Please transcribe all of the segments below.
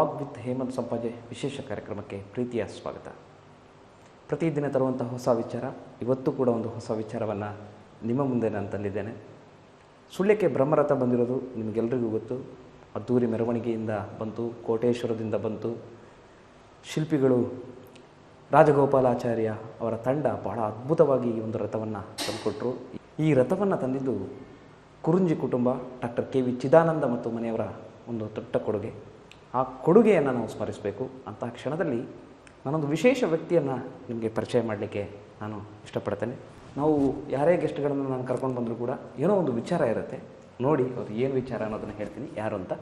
Vlog with Hemant Sampaje ವಿಶೇಷ ಕಾರ್ಯಕ್ರಮಕ್ಕೆ ಪ್ರೀತಿಯ ಸ್ವಾಗತ. ಪ್ರತಿದಿನ ತರುವಂಥ ಹೊಸ ವಿಚಾರ, ಇವತ್ತು ಕೂಡ ಒಂದು ಹೊಸ ವಿಚಾರವನ್ನು ನಿಮ್ಮ ಮುಂದೆ ನಾನು ತಂದಿದ್ದೇನೆ. ಸುಳ್ಯಕ್ಕೆ ಬ್ರಹ್ಮರಥ ಬಂದಿರೋದು ನಿಮಗೆಲ್ಲರಿಗೂ ಗೊತ್ತು. ಅದ್ದೂರಿ ಮೆರವಣಿಗೆಯಿಂದ ಬಂತು, ಕೋಟೇಶ್ವರದಿಂದ ಬಂತು. ಶಿಲ್ಪಿಗಳು ರಾಜಗೋಪಾಲಾಚಾರ್ಯ ಅವರ ತಂಡ ಬಹಳ ಅದ್ಭುತವಾಗಿ ಈ ಒಂದು ರಥವನ್ನು ತಂದುಕೊಟ್ರು. ಈ ರಥವನ್ನು ತಂದಿದ್ದು ಕುರುಂಜಿ ಕುಟುಂಬ, ಡಾಕ್ಟರ್ ಕೆ ವಿ ಚಿದಾನಂದ ಮತ್ತು ಮನೆಯವರ ಒಂದು ದೊಡ್ಡ ಕೊಡುಗೆ. ಆ ಕೊಡುಗೆಯನ್ನು ನಾವು ಸ್ಮರಿಸಬೇಕು ಅಂತಹ ಕ್ಷಣದಲ್ಲಿ ನಾನೊಂದು ವಿಶೇಷ ವ್ಯಕ್ತಿಯನ್ನು ನಿಮಗೆ ಪರಿಚಯ ಮಾಡಲಿಕ್ಕೆ ನಾನು ಇಷ್ಟಪಡ್ತೇನೆ. ನಾವು ಯಾರೇ ಗೆಸ್ಟ್ಗಳನ್ನು ನಾನು ಕರ್ಕೊಂಡು ಬಂದರೂ ಕೂಡ ಏನೋ ಒಂದು ವಿಚಾರ ಇರುತ್ತೆ. ನೋಡಿ ಅವ್ರು ಏನು ವಿಚಾರ ಅನ್ನೋದನ್ನು ಹೇಳ್ತೀನಿ. ಯಾರು ಅಂತ?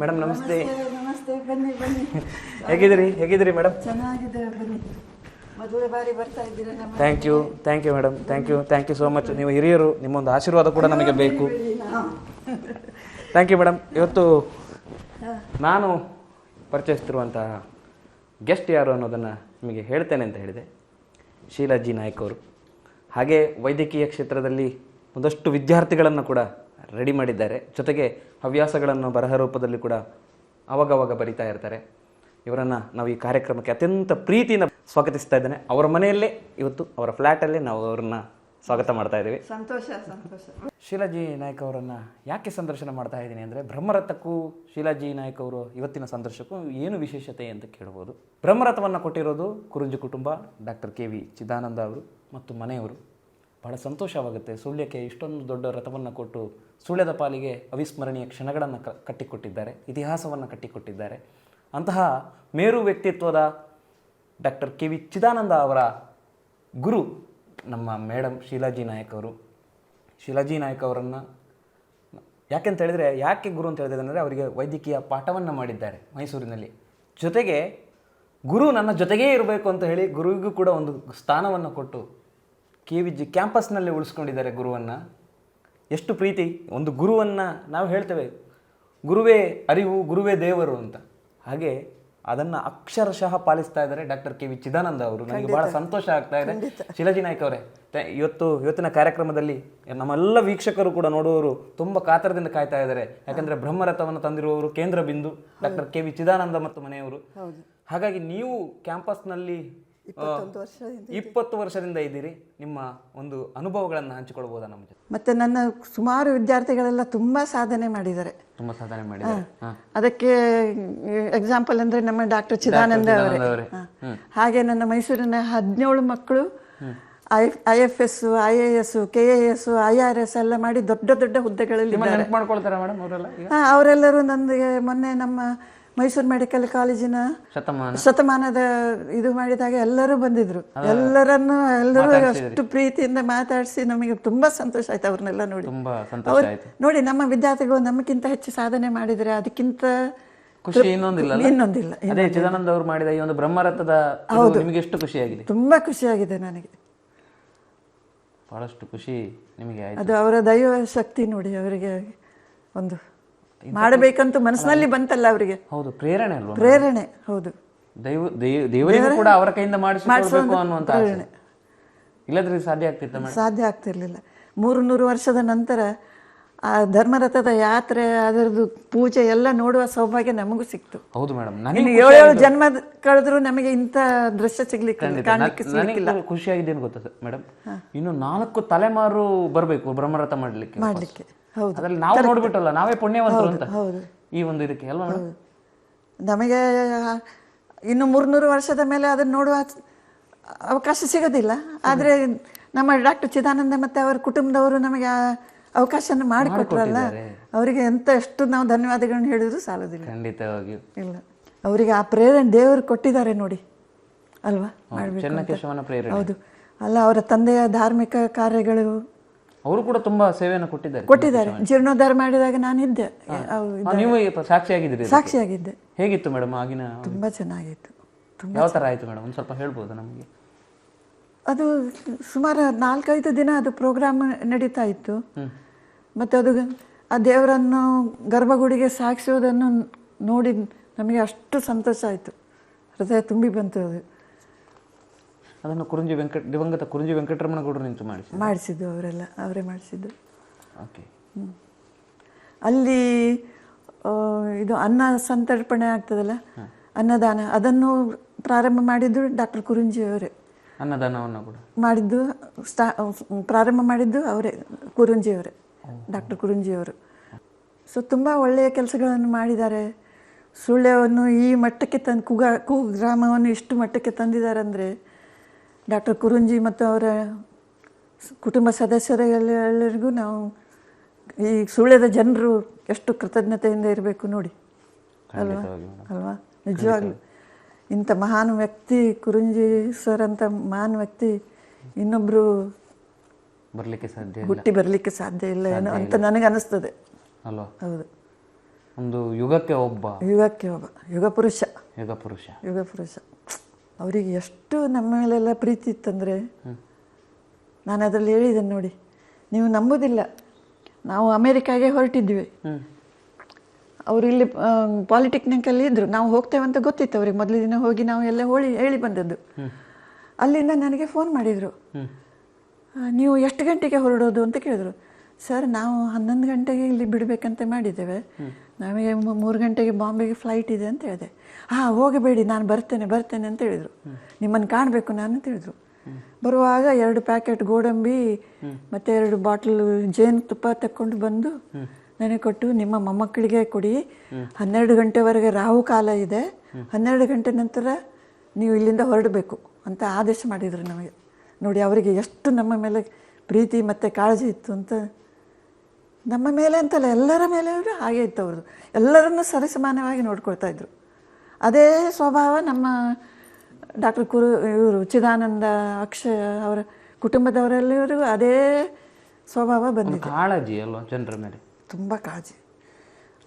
ಮೇಡಮ್ ನಮಸ್ತೆ. ನಮಸ್ತೆ ಬನ್ನಿ ಬನ್ನಿ. ಹೇಗಿದ್ದೀರಿ? ಹೇಗಿದ್ದೀರಿ ಮೇಡಮ್ ಬನ್ನಿ. ಬಾರಿ ಬರ್ತಾ ಇದ್ದೀರಾ thank you thank you madam thank you thank you so much ನೀವು ಹಿರಿಯರು ನಿಮ್ಮೊಂದು ಆಶೀರ್ವಾದ ಕೂಡ ನಮಗೆ ಬೇಕು. ಥ್ಯಾಂಕ್ ಯು ಮೇಡಮ್ ಇವತ್ತು ನಾನು ಪರಿಚಯಿಸ್ತಿರುವಂತಹ ಗೆಸ್ಟ್ ಯಾರು ಅನ್ನೋದನ್ನು ನಿಮಗೆ ಹೇಳ್ತೇನೆ ಅಂತ ಹೇಳಿದೆ. ಶೀಲಾಜಿ ನಾಯ್ಕ ಅವರು. ಹಾಗೆ ವೈದ್ಯಕೀಯ ಕ್ಷೇತ್ರದಲ್ಲಿ ಒಂದಷ್ಟು ವಿದ್ಯಾರ್ಥಿಗಳನ್ನು ಕೂಡ ರೆಡಿ ಮಾಡಿದ್ದಾರೆ. ಜೊತೆಗೆ ಹವ್ಯಾಸಗಳನ್ನು ಬರಹ ರೂಪದಲ್ಲಿ ಕೂಡ ಅವಾಗವಾಗ ಬರಿತಾ ಇರ್ತಾರೆ. ಇವರನ್ನು ನಾವು ಈ ಕಾರ್ಯಕ್ರಮಕ್ಕೆ ಅತ್ಯಂತ ಪ್ರೀತಿಯಿಂದ ಸ್ವಾಗತಿಸ್ತಾ ಇದ್ದೇನೆ. ಅವರ ಮನೆಯಲ್ಲೇ ಇವತ್ತು ಅವರ ಫ್ಲ್ಯಾಟಲ್ಲೇ ನಾವು ಅವರನ್ನು ಸ್ವಾಗತ ಮಾಡ್ತಾ ಇದ್ದೀವಿ. ಸಂತೋಷ ಸಂತೋಷ. ಶೀಲಾಜಿ ನಾಯ್ಕ ಅವರನ್ನು ಯಾಕೆ ಸಂದರ್ಶನ ಮಾಡ್ತಾ ಇದ್ದೀನಿ ಅಂದರೆ ಬ್ರಹ್ಮರಥಕ್ಕೂ ಶೀಲಾಜಿ ನಾಯ್ಕ ಅವರು ಇವತ್ತಿನ ಸಂದರ್ಶಕ್ಕೂ ಏನು ವಿಶೇಷತೆ ಅಂತ ಕೇಳ್ಬೋದು. ಬ್ರಹ್ಮರಥವನ್ನು ಕೊಟ್ಟಿರೋದು ಕುರುಂಜಿ ಕುಟುಂಬ ಡಾಕ್ಟರ್ ಕೆ ವಿ ಚಿದಾನಂದ ಅವರು ಮತ್ತು ಮನೆಯವರು. ಬಹಳ ಸಂತೋಷವಾಗುತ್ತೆ. ಸುಳ್ಯಕ್ಕೆ ಇಷ್ಟೊಂದು ದೊಡ್ಡ ರಥವನ್ನು ಕೊಟ್ಟು ಸುಳ್ಯದ ಪಾಲಿಗೆ ಅವಿಸ್ಮರಣೀಯ ಕ್ಷಣಗಳನ್ನು ಕ ಕಟ್ಟಿಕೊಟ್ಟಿದ್ದಾರೆ ಇತಿಹಾಸವನ್ನು ಕಟ್ಟಿಕೊಟ್ಟಿದ್ದಾರೆ. ಅಂತಹ ಮೇರು ವ್ಯಕ್ತಿತ್ವದ ಡಾಕ್ಟರ್ ಕೆ ವಿ ಚಿದಾನಂದ ಅವರ ಗುರು ನಮ್ಮ ಮೇಡಮ್ ಶೀಲಾಜಿ ನಾಯಕ್ ಅವರು. ಶೀಲಾಜಿ ನಾಯಕ್ ಅವರನ್ನು ಯಾಕೆಂತ ಹೇಳಿದರೆ, ಯಾಕೆ ಗುರು ಅಂತ ಹೇಳಿದ್ರೆ ಅಂದರೆ ಅವರಿಗೆ ವೈದ್ಯಕೀಯ ಪಾಠವನ್ನು ಮಾಡಿದ್ದಾರೆ ಮೈಸೂರಿನಲ್ಲಿ. ಜೊತೆಗೆ ಗುರು ನನ್ನ ಜೊತೆಗೇ ಇರಬೇಕು ಅಂತ ಹೇಳಿ ಗುರುವಿಗೂ ಕೂಡ ಒಂದು ಸ್ಥಾನವನ್ನು ಕೊಟ್ಟು ಕೆ ವಿ ಜಿ ಕ್ಯಾಂಪಸ್ನಲ್ಲಿ ಉಳಿಸ್ಕೊಂಡಿದ್ದಾರೆ ಗುರುವನ್ನು. ಎಷ್ಟು ಪ್ರೀತಿ, ಒಂದು ಗುರುವನ್ನು ನಾವು ಹೇಳ್ತೇವೆ, ಗುರುವೇ ಅರಿವು, ಗುರುವೇ ದೇವರು ಅಂತ. ಹಾಗೆ ಅದನ್ನು ಅಕ್ಷರಶಃ ಪಾಲಿಸ್ತಾ ಇದ್ದಾರೆ ಡಾಕ್ಟರ್ ಕೆ ವಿ ಚಿದಾನಂದ ಅವರು. ನನಗೆ ಬಹಳ ಸಂತೋಷ ಆಗ್ತಾ ಇದೆ. ಶಿಲಾಜಿ ನಾಯ್ಕ ಅವರೇ ಇವತ್ತು ಇವತ್ತಿನ ಕಾರ್ಯಕ್ರಮದಲ್ಲಿ ನಮ್ಮೆಲ್ಲ ವೀಕ್ಷಕರು ಕೂಡ ನೋಡುವವರು ತುಂಬಾ ಕಾತರದಿಂದ ಕಾಯ್ತಾ ಇದ್ದಾರೆ. ಯಾಕಂದ್ರೆ ಬ್ರಹ್ಮರಥವನ್ನು ತಂದಿರುವವರು ಕೇಂದ್ರ ಬಿಂದು ಡಾಕ್ಟರ್ ಕೆ ವಿ ಚಿದಾನಂದ ಮತ್ತು ಮನೆಯವರು. ಹಾಗಾಗಿ ನೀವು ಕ್ಯಾಂಪಸ್ನಲ್ಲಿ ಇಪ್ಪತ್ತೊಂದು ವರ್ಷದಿಂದ ಇಪ್ಪತ್ತು ವರ್ಷದಿಂದ ಇದ್ದೀರಿ. ನಿಮ್ಮ ಒಂದು ಅನುಭವಗಳನ್ನು ಹಂಚಿಕೊಳ್ಬೋದಾ ನಮ್ಮ ಜೊತೆ? ಮತ್ತೆ ನನ್ನ ಸುಮಾರು ವಿದ್ಯಾರ್ಥಿಗಳೆಲ್ಲ ತುಂಬಾ ಸಾಧನೆ ಮಾಡಿದ್ದಾರೆ. ತುಂಬಾ ಸಾಧನೆ ಮಾಡಿದ್ದಾರೆ. ಅದಕ್ಕೆ ಎಕ್ಸಾಂಪಲ್ ಅಂದ್ರೆ ನಮ್ಮ ಡಾಕ್ಟರ್ ಚಿದಾನಂದ ಅವರೇ. ಹಾಗೆ ನನ್ನ ಮೈಸೂರಿನ ಹದಿನೇಳು ಮಕ್ಕಳು I I F S I A S K A S I R S ಎಲ್ಲ ಮಾಡಿ ದೊಡ್ಡ ದೊಡ್ಡ ಹುದ್ದೆಗಳಲ್ಲಿ ಮಾಡ್ಕೊಳ್ತಾರಾ ಮೇಡಮ್ ಅವರೆಲ್ಲ ಅವರೆಲ್ಲರೂ ನನಗೆ ಮೊನ್ನೆ ನಮ್ಮ ಮೈಸೂರು ಮೆಡಿಕಲ್ ಕಾಲೇಜಿನ ಶತಮಾನ. ಶತಮಾನದ ಇದು ಮಾಡಿದಾಗ ಎಲ್ಲರೂ ಬಂದಿದ್ರು. ಎಲ್ಲರನ್ನು ಎಲ್ಲರೂ ಅಷ್ಟು ಪ್ರೀತಿಯಿಂದ ಮಾತಾಡಿಸಿ ನಮಗೆ ತುಂಬಾ ಸಂತೋಷ ಆಯ್ತು ಅವ್ರನ್ನೆಲ್ಲ ನೋಡಿ. ನೋಡಿ ನಮ್ಮ ವಿದ್ಯಾರ್ಥಿಗಳು ನಮಗಿಂತ ಹೆಚ್ಚು ಸಾಧನೆ ಮಾಡಿದ್ರೆ ಅದಕ್ಕಿಂತ ಖುಷಿ ಇನ್ನೊಂದಿಲ್ಲ ಇನ್ನೊಂದಿಲ್ಲ ಅದೇ ಚಿದಾನಂದ ಅವರು ಮಾಡಿದ ಈ ಒಂದು ಬ್ರಹ್ಮರಥದ ಹೌದು. ನಿಮಗೆ ಎಷ್ಟು ಖುಷಿಯಾಗಿದೆ ತುಂಬಾ ಖುಷಿಯಾಗಿದೆ ನನಗೆ. ಬಹಳಷ್ಟು ಖುಷಿ ನಿಮಗೆ ಅದು ಅವರ ದೈವ ಶಕ್ತಿ ನೋಡಿ ಅವರಿಗೆ ಒಂದು ಮಾಡಬೇಕಂತ ಮನಸ್ಸಿನಲ್ಲಿ ಬಂತಲ್ಲ ಅವರಿಗೆ? ಹೌದು ಪ್ರೇರಣೆ ಅಲ್ವಾ ಪ್ರೇರಣೆ ಹೌದು. ದೈವ ದೈವ- ದೇವರಿಗೂ ಕೂಡ ಅವರ ಕೈಯಿಂದ ಮಾಡಿಸಬೇಕು ಅನ್ನುವಂತ ಆಸೆ. ಇಲ್ಲದ್ರೆ ಸಾಧ್ಯ ಆಗ್ತಿತ್ತು ಸಾಧ್ಯ ಆಗ್ತಿರ್ಲಿಲ್ಲ. ಮೂರು ನೂರು ವರ್ಷದ ನಂತರ ಆ ಧರ್ಮರಥದ ಯಾತ್ರೆ ಅದರದ್ದು ಪೂಜೆ ಎಲ್ಲ ನೋಡುವ ಸೌಭಾಗ್ಯ ನಮಗೂ ಸಿಕ್ತು. ಹೌದು ಮೇಡಮ್ ನನಗೆ ಏಳು ಏಳು ಜನ್ಮ ಕಳೆದ್ರು ನಮಗೆ ಇಂಥ ದೃಶ್ಯ ಸಿಗ್ಲಿಕ್ಕೆ ಖುಷಿಯಾಗಿದ್ದೇನು ಗೊತ್ತಾ ಮೇಡಮ್ ಇನ್ನು ನಾಲ್ಕು ತಲೆಮಾರು ಬರಬೇಕು ಬ್ರಹ್ಮರಥ ಮಾಡಲಿಕ್ಕೆ. ಮಾಡ್ಲಿಕ್ಕೆ. ಅದ್ರಲ್ಲಿ ನಾವು ನೋಡ್ಬಿಟ್ಟಲ್ಲ ನಾವೇ ಪುಣ್ಯವಂತರು ಅಂತ. ಈ ಒಂದು ಇದಕ್ಕೆ ಅಲ್ವಾ? ನಮಗೆ ಇನ್ನು ಮೂರ್ನೂರು ವರ್ಷದ ಮೇಲೆ ಅದನ್ನು ನೋಡುವ ಅವಕಾಶ ಸಿಗೋದಿಲ್ಲ. ಆದರೆ ನಮ್ಮ ಡಾಕ್ಟರ್ ಚಿದಾನಂದ ಮತ್ತೆ ಅವರ ಕುಟುಂಬದವರು ನಮಗೆ ಆ ಅವಕಾಶನ ಮಾಡಿಕೊಟ್ರಲ್ಲ ಅವರಿಗೆ ಎಂತ ಎಷ್ಟು ನಾವು ಧನ್ಯವಾದಗಳನ್ನ ಹೇಳಿದ್ರು ಸಾಲೋದಿಲ್ಲ. ಖಂಡಿತವಾಗಿಯೂ ಇಲ್ಲ. ಅವರಿಗೆ ಆ ಪ್ರೇರಣೆ ದೇವರು ಕೊಟ್ಟಿದ್ದಾರೆ ನೋಡಿ. ಅಲ್ವಾ? ಮಾಡ್ಬೇಕು ಹೌದು. ಅಲ್ಲ ಅವರ ತಂದೆಯ ಧಾರ್ಮಿಕ ಕಾರ್ಯಗಳು ಅವರು ಕೂಡ ತುಂಬಾ ಸೇವೆಯನ್ನು ಕೊಟ್ಟಿದ್ದಾರೆ ಕೊಟ್ಟಿದ್ದಾರೆ. ಜೀರ್ಣೋದ್ಧಾರ ಮಾಡಿದಾಗ ನಾನಿದ್ದೆ. ನೀವು ಸಾಕ್ಷಿಯಾಗಿದ್ದೀರಿ ಸಾಕ್ಷಿಯಾಗಿದ್ದೆ. ಹೇಗಿತ್ತು ಮೇಡಮ್ ಆಗಿನ ತುಂಬಾ ಚೆನ್ನಾಗಿತ್ತು. ಯಾವ ತರ ಆಯ್ತು ಮೇಡಮ್? ಒಂದು ಸ್ವಲ್ಪ ಹೇಳ್ಬೋದು ನಮಗೆ? ಅದು ಸುಮಾರು ನಾಲ್ಕೈದು ದಿನ ಅದು ಪ್ರೋಗ್ರಾಮ್ ನಡೀತಾ ಇತ್ತು. ಮತ್ತೆ ಅದು ಆ ದೇವರನ್ನು ಗರ್ಭಗುಡಿಗೆ ಸಾಗಿಸೋದನ್ನು ನೋಡಿ ನಮಗೆ ಅಷ್ಟು ಸಂತೋಷ ಆಯಿತು. ಹೃದಯ ತುಂಬಿ ಬಂತು ಅದು. ಅದನ್ನು ಕುರುಂಜಿ ವೆಂಕಟ ದಿವಂಗತ ಕುರುಂಜಿ ವೆಂಕಟರಮಣಗೌಡರು ನಿಂತು ಮಾಡಿಸಿ ಮಾಡಿಸಿದ್ದು ಅವರೆಲ್ಲ ಅವರೇ ಮಾಡಿಸಿದ್ದು. ಓಕೆ. ಅಲ್ಲಿ ಇದು ಅನ್ನ ಸಂತರ್ಪಣೆ ಆಗ್ತದಲ್ಲ? ಅನ್ನದಾನ ಅದನ್ನು ಪ್ರಾರಂಭ ಮಾಡಿದ್ದು ಡಾಕ್ಟರ್ ಕುರುಂಜಿ ಅವರೇ. ಅನ್ನದಾನವನ್ನು ಕೂಡ. ಮಾಡಿದ್ದು ಸ್ಟಾ ಪ್ರಾರಂಭ ಮಾಡಿದ್ದು ಅವರೇ ಕುರುಂಜಿ ಅವರೇ ಡಾಕ್ಟರ್ ಕುರುಂಜಿ ಅವರು. ಸೊ ತುಂಬ ಒಳ್ಳೆಯ ಕೆಲಸಗಳನ್ನು ಮಾಡಿದ್ದಾರೆ. ಸುಳ್ಯವನ್ನು ಈ ಮಟ್ಟಕ್ಕೆ ತಂದು ಕುಗ ಕು ಗ್ರಾಮವನ್ನು ಇಷ್ಟು ಮಟ್ಟಕ್ಕೆ ತಂದಿದ್ದಾರೆ ಅಂದರೆ ಡಾಕ್ಟರ್ ಕುರುಂಜಿ ಮತ್ತು ಅವರ ಕುಟುಂಬ ಸದಸ್ಯರೆಲ್ಲರಿಗೂ ಎಲ್ಲರಿಗೂ ನಾವು ಈ ಸುಳ್ಯದ ಜನರು ಎಷ್ಟು ಕೃತಜ್ಞತೆಯಿಂದ ಇರಬೇಕು ನೋಡಿ. ಅಲ್ವಾ? ಅಲ್ವಾ? ನಿಜವಾಗ್ಲೂ. ಇಂಥ ಮಹಾನ್ ವ್ಯಕ್ತಿ ಕುರುಂಜಿ ಸರ್ ಅಂತ ಮಹಾನ್ ವ್ಯಕ್ತಿ ಇನ್ನೊಬ್ರು ಬರಲಿಕ್ಕೆ ಸಾಧ್ಯ ಹುಟ್ಟಿ ಬರಲಿಕ್ಕೆ ಸಾಧ್ಯ ಇಲ್ಲ ಏನೋ ಅಂತ ನನಗೆ ಅನಿಸ್ತದೆ ಅಲ್ವಾ? ಹೌದು. ಒಂದು ಯುಗಕ್ಕೆ ಒಬ್ಬ. ಯುಗಕ್ಕೆ ಒಬ್ಬ. ಯುಗ ಪುರುಷ. ಯುಗ ಪುರುಷ. ಯುಗ ಪುರುಷ. ಅವರಿಗೆ ಎಷ್ಟು ನಮ್ಮ ಮೇಲೆಲ್ಲ ಪ್ರೀತಿ ಇತ್ತಂದರೆ ನಾನು ಅದರಲ್ಲಿ ಹೇಳಿದ್ದೇನೆ ನೋಡಿ. ನೀವು ನಂಬೋದಿಲ್ಲ. ನಾವು ಅಮೇರಿಕಾಗೆ ಹೊರಟಿದ್ವಿ. ಅವರು ಇಲ್ಲಿ ಪಾಲಿಟೆಕ್ನಿಕಲ್ಲಿ ಇದ್ದರು ನಾವು ಹೋಗ್ತೇವೆ ಅಂತ ಗೊತ್ತಿತ್ತು ಅವ್ರಿಗೆ. ಮೊದಲ ದಿನ ಹೋಗಿ ನಾವು ಎಲ್ಲ ಹೋಳಿ ಹೇಳಿ ಬಂದದ್ದು. ಅಲ್ಲಿಂದ ನನಗೆ ಫೋನ್ ಮಾಡಿದರು. ನೀವು ಎಷ್ಟು ಗಂಟೆಗೆ ಹೊರಡೋದು ಅಂತ ಕೇಳಿದ್ರು. ಸರ್, ನಾವು ಹನ್ನೊಂದು ಗಂಟೆಗೆ ಇಲ್ಲಿ ಬಿಡಬೇಕಂತ ಮಾಡಿದ್ದೇವೆ. ನಮಗೆ ಮೂರು ಗಂಟೆಗೆ ಬಾಂಬೆಗೆ ಫ್ಲೈಟ್ ಇದೆ ಅಂತ ಹೇಳಿದೆ. ಹಾಂ, ಹೋಗಬೇಡಿ, ನಾನು ಬರ್ತೇನೆ ಬರ್ತೇನೆ ಅಂತ ಹೇಳಿದರು. ನಿಮ್ಮನ್ನು ಕಾಣಬೇಕು ನಾನು ಅಂತ ಹೇಳಿದ್ರು. ಬರುವಾಗ ಎರಡು ಪ್ಯಾಕೆಟ್ ಗೋಡಂಬಿ, ಮತ್ತು ಎರಡು ಬಾಟಲ್ ಜೇನು ತುಪ್ಪ ತಕ್ಕೊಂಡು ಬಂದು ನನಗೆ ಕೊಟ್ಟು, ನಿಮ್ಮ ಮೊಮ್ಮಕ್ಕಳಿಗೆ ಕೊಡಿ. ಹನ್ನೆರಡು ಗಂಟೆವರೆಗೆ ರಾಹು ಕಾಲ ಇದೆ. ಹನ್ನೆರಡು ಗಂಟೆ ನಂತರ ನೀವು ಇಲ್ಲಿಂದ ಹೊರಡಬೇಕು ಅಂತ ಆದೇಶ ಮಾಡಿದರು ನಮಗೆ. ನೋಡಿ, ಅವರಿಗೆ ಎಷ್ಟು ನಮ್ಮ ಮೇಲೆ ಪ್ರೀತಿ ಮತ್ತು ಕಾಳಜಿ ಇತ್ತು ಅಂತ ನಮ್ಮ ಮೇಲೆ ಅಂತಲ್ಲ ಎಲ್ಲರ ಮೇಲೆ ಅವರು ಹಾಗೆ ಇತ್ತು ಅವ್ರದ್ದು. ಎಲ್ಲರನ್ನು ಸರಿಸಮಾನವಾಗಿ ನೋಡ್ಕೊಳ್ತಾ ಇದ್ರು. ಅದೇ ಸ್ವಭಾವ ನಮ್ಮ ಡಾಕ್ಟರ್ ಕುರು ಇವರು ಚಿದಾನಂದ ಅಕ್ಷಯ ಅವರ ಕುಟುಂಬದವರೆಲ್ಲರಿಗೂ ಅದೇ ಸ್ವಭಾವ ಬಂದಿದೆ. ಕಾಳಜಿ ಅಲ್ವಾ ಜನರ ಮೇಲೆ? ತುಂಬ ಕಾಳಜಿ.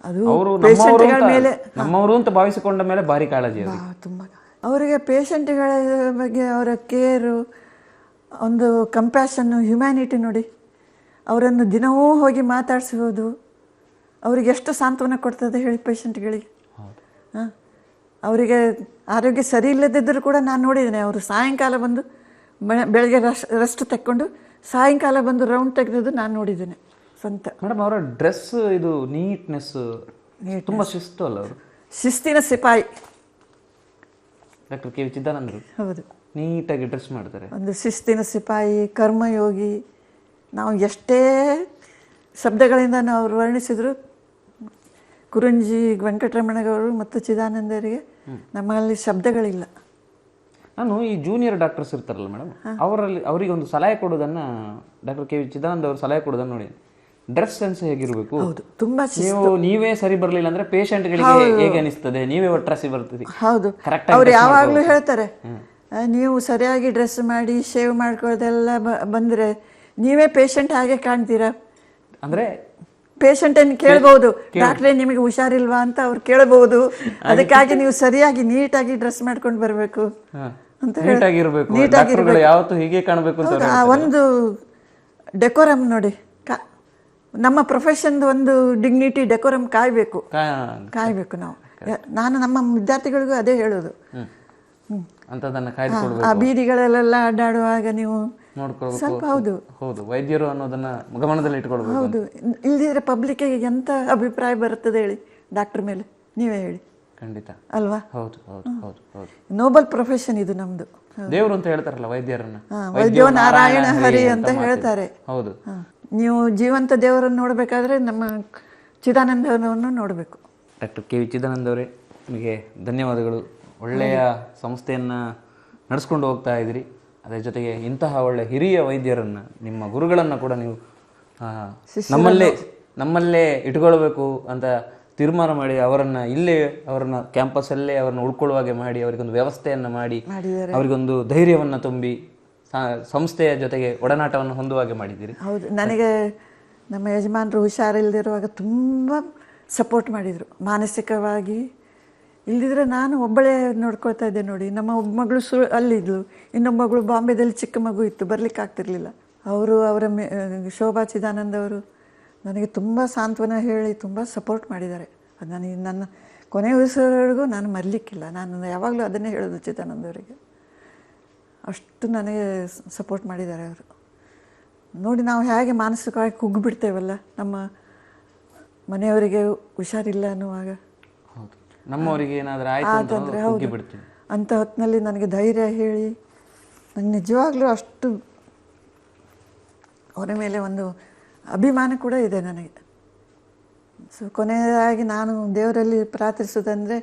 ಅದು ಅವರು ಪೇಷಂಟ್ಗಳ ಮೇಲೆ ನಮ್ಮವರು ಅಂತ ಭಾವಿಸಿಕೊಂಡ ಮೇಲೆ ಭಾರಿ ಕಾಳಜಿ ತುಂಬ ಅವರಿಗೆ ಪೇಷಂಟ್ಗಳ ಬಗ್ಗೆ ಅವರ ಕೇರು ಒಂದು ಕಂಪ್ಯಾಷನ್ನು ಹ್ಯುಮ್ಯಾನಿಟಿ ನೋಡಿ. ಅವರನ್ನು ದಿನವೂ ಹೋಗಿ ಮಾತಾಡಿಸೋದು ಅವರಿಗೆ ಎಷ್ಟು ಸಾಂತ್ವನ ಕೊಡ್ತದೆ ಹೇಳಿ ಪೇಷಂಟ್ಗಳಿಗೆ. ಹಾಂ? ಅವರಿಗೆ ಆರೋಗ್ಯ ಸರಿ ಇಲ್ಲದಿದ್ದರೂ ಕೂಡ ನಾನು ನೋಡಿದ್ದೇನೆ ಅವರು ಸಾಯಂಕಾಲ ಬಂದು ಬೆಳ- ಬೆಳಗ್ಗೆ ರಶ್ ರೆಸ್ಟ್ ತಕ್ಕೊಂಡು ಸಾಯಂಕಾಲ ಬಂದು ರೌಂಡ್ ತೆಗೆದು ನಾನು ನೋಡಿದ್ದೇನೆ ಸ್ವಂತ. ಮೇಡಮ್ ಅವರ ಡ್ರೆಸ್ ಇದು ನೀಟ್ನೆಸ್ ತುಂಬ ಶಿಸ್ತು ಅಲ್ಲ ಅವರು? ಶಿಸ್ತಿನ ಸಿಪಾಯಿ. ಡಾಕ್ಟರ್ ಕೆ ವಿ ಚಿದಾನಂದರು ಹೌದು. ನೀಟಾಗಿ ಡ್ರೆಸ್ ಮಾಡ್ತಾರೆ. ಒಂದು ಶಿಸ್ತಿನ ಸಿಪಾಯಿ ಕರ್ಮಯೋಗಿ ನಾವು ಎಷ್ಟೇ ಶಬ್ದಗಳಿಂದ ನಾವು ವರ್ಣಿಸಿದ್ರು ಕುರುಂಜಿ ವೆಂಕಟರಮಣಗೌರು ಮತ್ತು ಚಿದಾನಂದರಿಗೆ ನಮ್ಮಲ್ಲಿ ಶಬ್ದಗಳಿಲ್ಲ. ನಾನು ಈ ಜೂನಿಯರ್ ಡಾಕ್ಟರ್ಸ್ ಇರ್ತಾರಲ್ಲ ಮೇಡಮ್ ಅವರಲ್ಲಿ ಅವರಿಗೆ ಒಂದು ಸಲಹೆ ಕೊಡೋದನ್ನ ಡಾಕ್ಟರ್ ಕೆ ವಿ ಚಿದಾನಂದ ಅವರು ಸಲಹೆ ಕೊಡೋದನ್ನ ನೋಡಿ. ಡ್ರೆಸ್ ಸೆನ್ಸ್ ಹೇಗಿರಬೇಕು? ಹೌದು ತುಂಬಾ ನೀವು ನೀವೇ ಸರಿ ಬರಲಿಲ್ಲ ಅಂದ್ರೆ ಪೇಷಂಟ್ಗಳಿಗೆ ಹೇಗೆ ಅನಿಸ್ತದೆ? ನೀವೇ ಒಟ್ರಾಸಿ ಬರ್ತದೆ ಹೌದು. ಅವ್ರು ಯಾವಾಗಲೂ ಹೇಳ್ತಾರೆ ನೀವು ಸರಿಯಾಗಿ ಡ್ರೆಸ್ ಮಾಡಿ ಶೇವ್ ಮಾಡ್ಕೊಳ್ಳೋದೆಲ್ಲ ಬಂದ್ರೆ ನೀವೇ ಪೇಷಂಟ್ ಹಾಗೆ ಕಾಣ್ತೀರಾ? ಅಂದ್ರೆ ಪೇಷಂಟ್ ಅನ್ನು ಕೇಳಬಹುದು. ಡಾಕ್ಟ್ರೆ ನಿಮಗೆ ಹುಷಾರಿಲ್ವಾ ಅಂತ ಅವ್ರು ಕೇಳಬಹುದು. ಅದಕ್ಕಾಗಿ ನೀವು ಸರಿಯಾಗಿ ನೀಟಾಗಿ ಡ್ರೆಸ್ ಮಾಡ್ಕೊಂಡು ಬರಬೇಕು. ಅಂತ ನೀಟಾಗಿರ್ಬೇಕು. ಯಾವತ್ತೂ ಹೀಗೆ ಕಾಣಬೇಕು ಅಂತ ಒಂದು ಡೆಕೋರಮ್ ನೋಡಿ. ನಮ್ಮ ಪ್ರೊಫೆಷನ್ ಒಂದು ಡಿಗ್ನಿಟಿ ಡೆಕೋರಮ್ ಕಾಯಬೇಕು. ಕಾಯ್ಬೇಕು ನಾವು. ನಾನು ನಮ್ಮ ವಿದ್ಯಾರ್ಥಿಗಳಿಗೂ ಅದೇ ಹೇಳೋದು. ಆ ಬೀದಿಗಳಲ್ಲೆಲ್ಲ ಅಡ್ಡಾಡುವಾಗ ನೀವು ನೋಡ್ಕೊಳ್ಬೇಕು ಸ್ವಲ್ಪ ಹೌದು. ಹೌದು ವೈದ್ಯರು ಅನ್ನೋದನ್ನ ಗಮನದಲ್ಲಿ ಇಟ್ಕೊಳ್ಬೇಕು ಹೌದು. ಇಲ್ದಿದ್ರೆ ಪಬ್ಲಿಕ್ ಎಂತ ಅಭಿಪ್ರಾಯ ಬರುತ್ತದೆ ಹೇಳಿ ಡಾಕ್ಟರ್ ಮೇಲೆ? ನೀವೇ ಹೇಳಿ. ಖಂಡಿತ. ಅಲ್ವಾ? ಹೌದು ಹೌದು ಹೌದು ಹೌದು. ನೋಬಲ್ ಪ್ರೊಫೆಷನ್ ಇದು ನಮ್ದು. ದೇವರು ಅಂತ ಹೇಳ್ತಾರಲ್ಲ ವೈದ್ಯರನ್ನ? ವೈದ್ಯ ವೈದ್ಯೋ ವೈದ್ಯೋ ನಾರಾಯಣ ಹರಿ ಅಂತ ಹೇಳ್ತಾರೆ. ಹೌದು. ನೀವು ಜೀವಂತ ದೇವರನ್ನು ನೋಡಬೇಕಾದ್ರೆ ನಮ್ಮ ಚಿದಾನಂದವನ್ನು ನೋಡಬೇಕು. ಡಾಕ್ಟರ್ ಕೆ ವಿ ಚಿದಾನಂದ ಅವರೇ ನಿಮಗೆ ಧನ್ಯವಾದಗಳು. ಒಳ್ಳೆಯ ಸಂಸ್ಥೆಯನ್ನ ನಡೆಸ್ಕೊಂಡು ಹೋಗ್ತಾ ಇದ್ದೀರಿ. ಅದರ ಜೊತೆಗೆ ಇಂತಹ ಒಳ್ಳೆ ಹಿರಿಯ ವೈದ್ಯರನ್ನ ನಿಮ್ಮ ಗುರುಗಳನ್ನ ಕೂಡ ನೀವು ನಮ್ಮಲ್ಲೇ ನಮ್ಮಲ್ಲೇ ಇಟ್ಕೊಳ್ಬೇಕು ಅಂತ ತೀರ್ಮಾನ ಮಾಡಿ ಅವರನ್ನ ಇಲ್ಲೇ ಅವರನ್ನ ಕ್ಯಾಂಪಸಲ್ಲೇ ಅವರನ್ನ ಉಳ್ಕೊಳ್ಳುವಾಗೆ ಮಾಡಿ ಅವರಿಗೊಂದು ವ್ಯವಸ್ಥೆಯನ್ನ ಮಾಡಿ ಅವರಿಗೊಂದು ಧೈರ್ಯವನ್ನ ತುಂಬಿ ಸಂಸ್ಥೆಯ ಜೊತೆಗೆ ಒಡನಾಟವನ್ನು ಹೊಂದುವಾಗೆ ಮಾಡಿದ್ದೀರಿ. ಹೌದು ನನಗೆ ನಮ್ಮ ಯಜಮಾನರು ಹುಷಾರಿಲ್ಲದಿರುವಾಗ ತುಂಬ ಸಪೋರ್ಟ್ ಮಾಡಿದರು. ಮಾನಸಿಕವಾಗಿ ಇಲ್ದಿದ್ರೆ ನಾನು ಒಬ್ಬಳೇ ನೋಡ್ಕೊಳ್ತಾ ಇದ್ದೆ ನೋಡಿ. ನಮ್ಮ ಒಬ್ಬ ಮಗಳು ಸು ಅಲ್ಲಿದ್ಲು. ಇನ್ನೊಬ್ಬ ಮಗಳು ಬಾಂಬೆದಲ್ಲಿ ಚಿಕ್ಕ ಮಗು ಇತ್ತು, ಬರ್ಲಿಕ್ಕೆ ಆಗ್ತಿರ್ಲಿಲ್ಲ. ಅವರು ಅವರ ಮೇ ಶೋಭಾ ಚಿದಾನಂದ್ ಅವರು ನನಗೆ ತುಂಬ ಸಾಂತ್ವನ ಹೇಳಿ ತುಂಬ ಸಪೋರ್ಟ್ ಮಾಡಿದ್ದಾರೆ. ಅದು ನನಗೆ ನನ್ನ ಕೊನೆ ಉಸಿರವರೆಗೂ ನಾನು ಮರಲಿಕ್ಕಿಲ್ಲ. ನಾನು ಯಾವಾಗಲೂ ಅದನ್ನೇ ಹೇಳೋದು ಚಿದಾನಂದವರಿಗೆ ಅಷ್ಟು ನನಗೆ ಸಪೋರ್ಟ್ ಮಾಡಿದ್ದಾರೆ ಅವರು. ನೋಡಿ ನಾವು ಹೇಗೆ ಮಾನಸಿಕವಾಗಿ ಕುಗ್ಗಿಬಿಡ್ತೇವಲ್ಲ, ನಮ್ಮ ಮನೆಯವರಿಗೆ ಹುಷಾರಿಲ್ಲ ಅನ್ನುವಾಗ. ನಮ್ಮವರಿಗೆ ಏನಾದರೂ ಆಯ್ತು ಅಂತ ಅಂಥ ಹೊತ್ತಿನಲ್ಲಿ ನನಗೆ ಧೈರ್ಯ ಹೇಳಿ ನನಗೆ ನಿಜವಾಗ್ಲೂ ಅಷ್ಟು ಅವರ ಮೇಲೆ ಒಂದು ಅಭಿಮಾನ ಕೂಡ ಇದೆ ನನಗೆ. ಸೊ ಕೊನೆಯದಾಗಿ ನಾನು ದೇವರಲ್ಲಿ ಪ್ರಾರ್ಥಿಸೋದಂದರೆ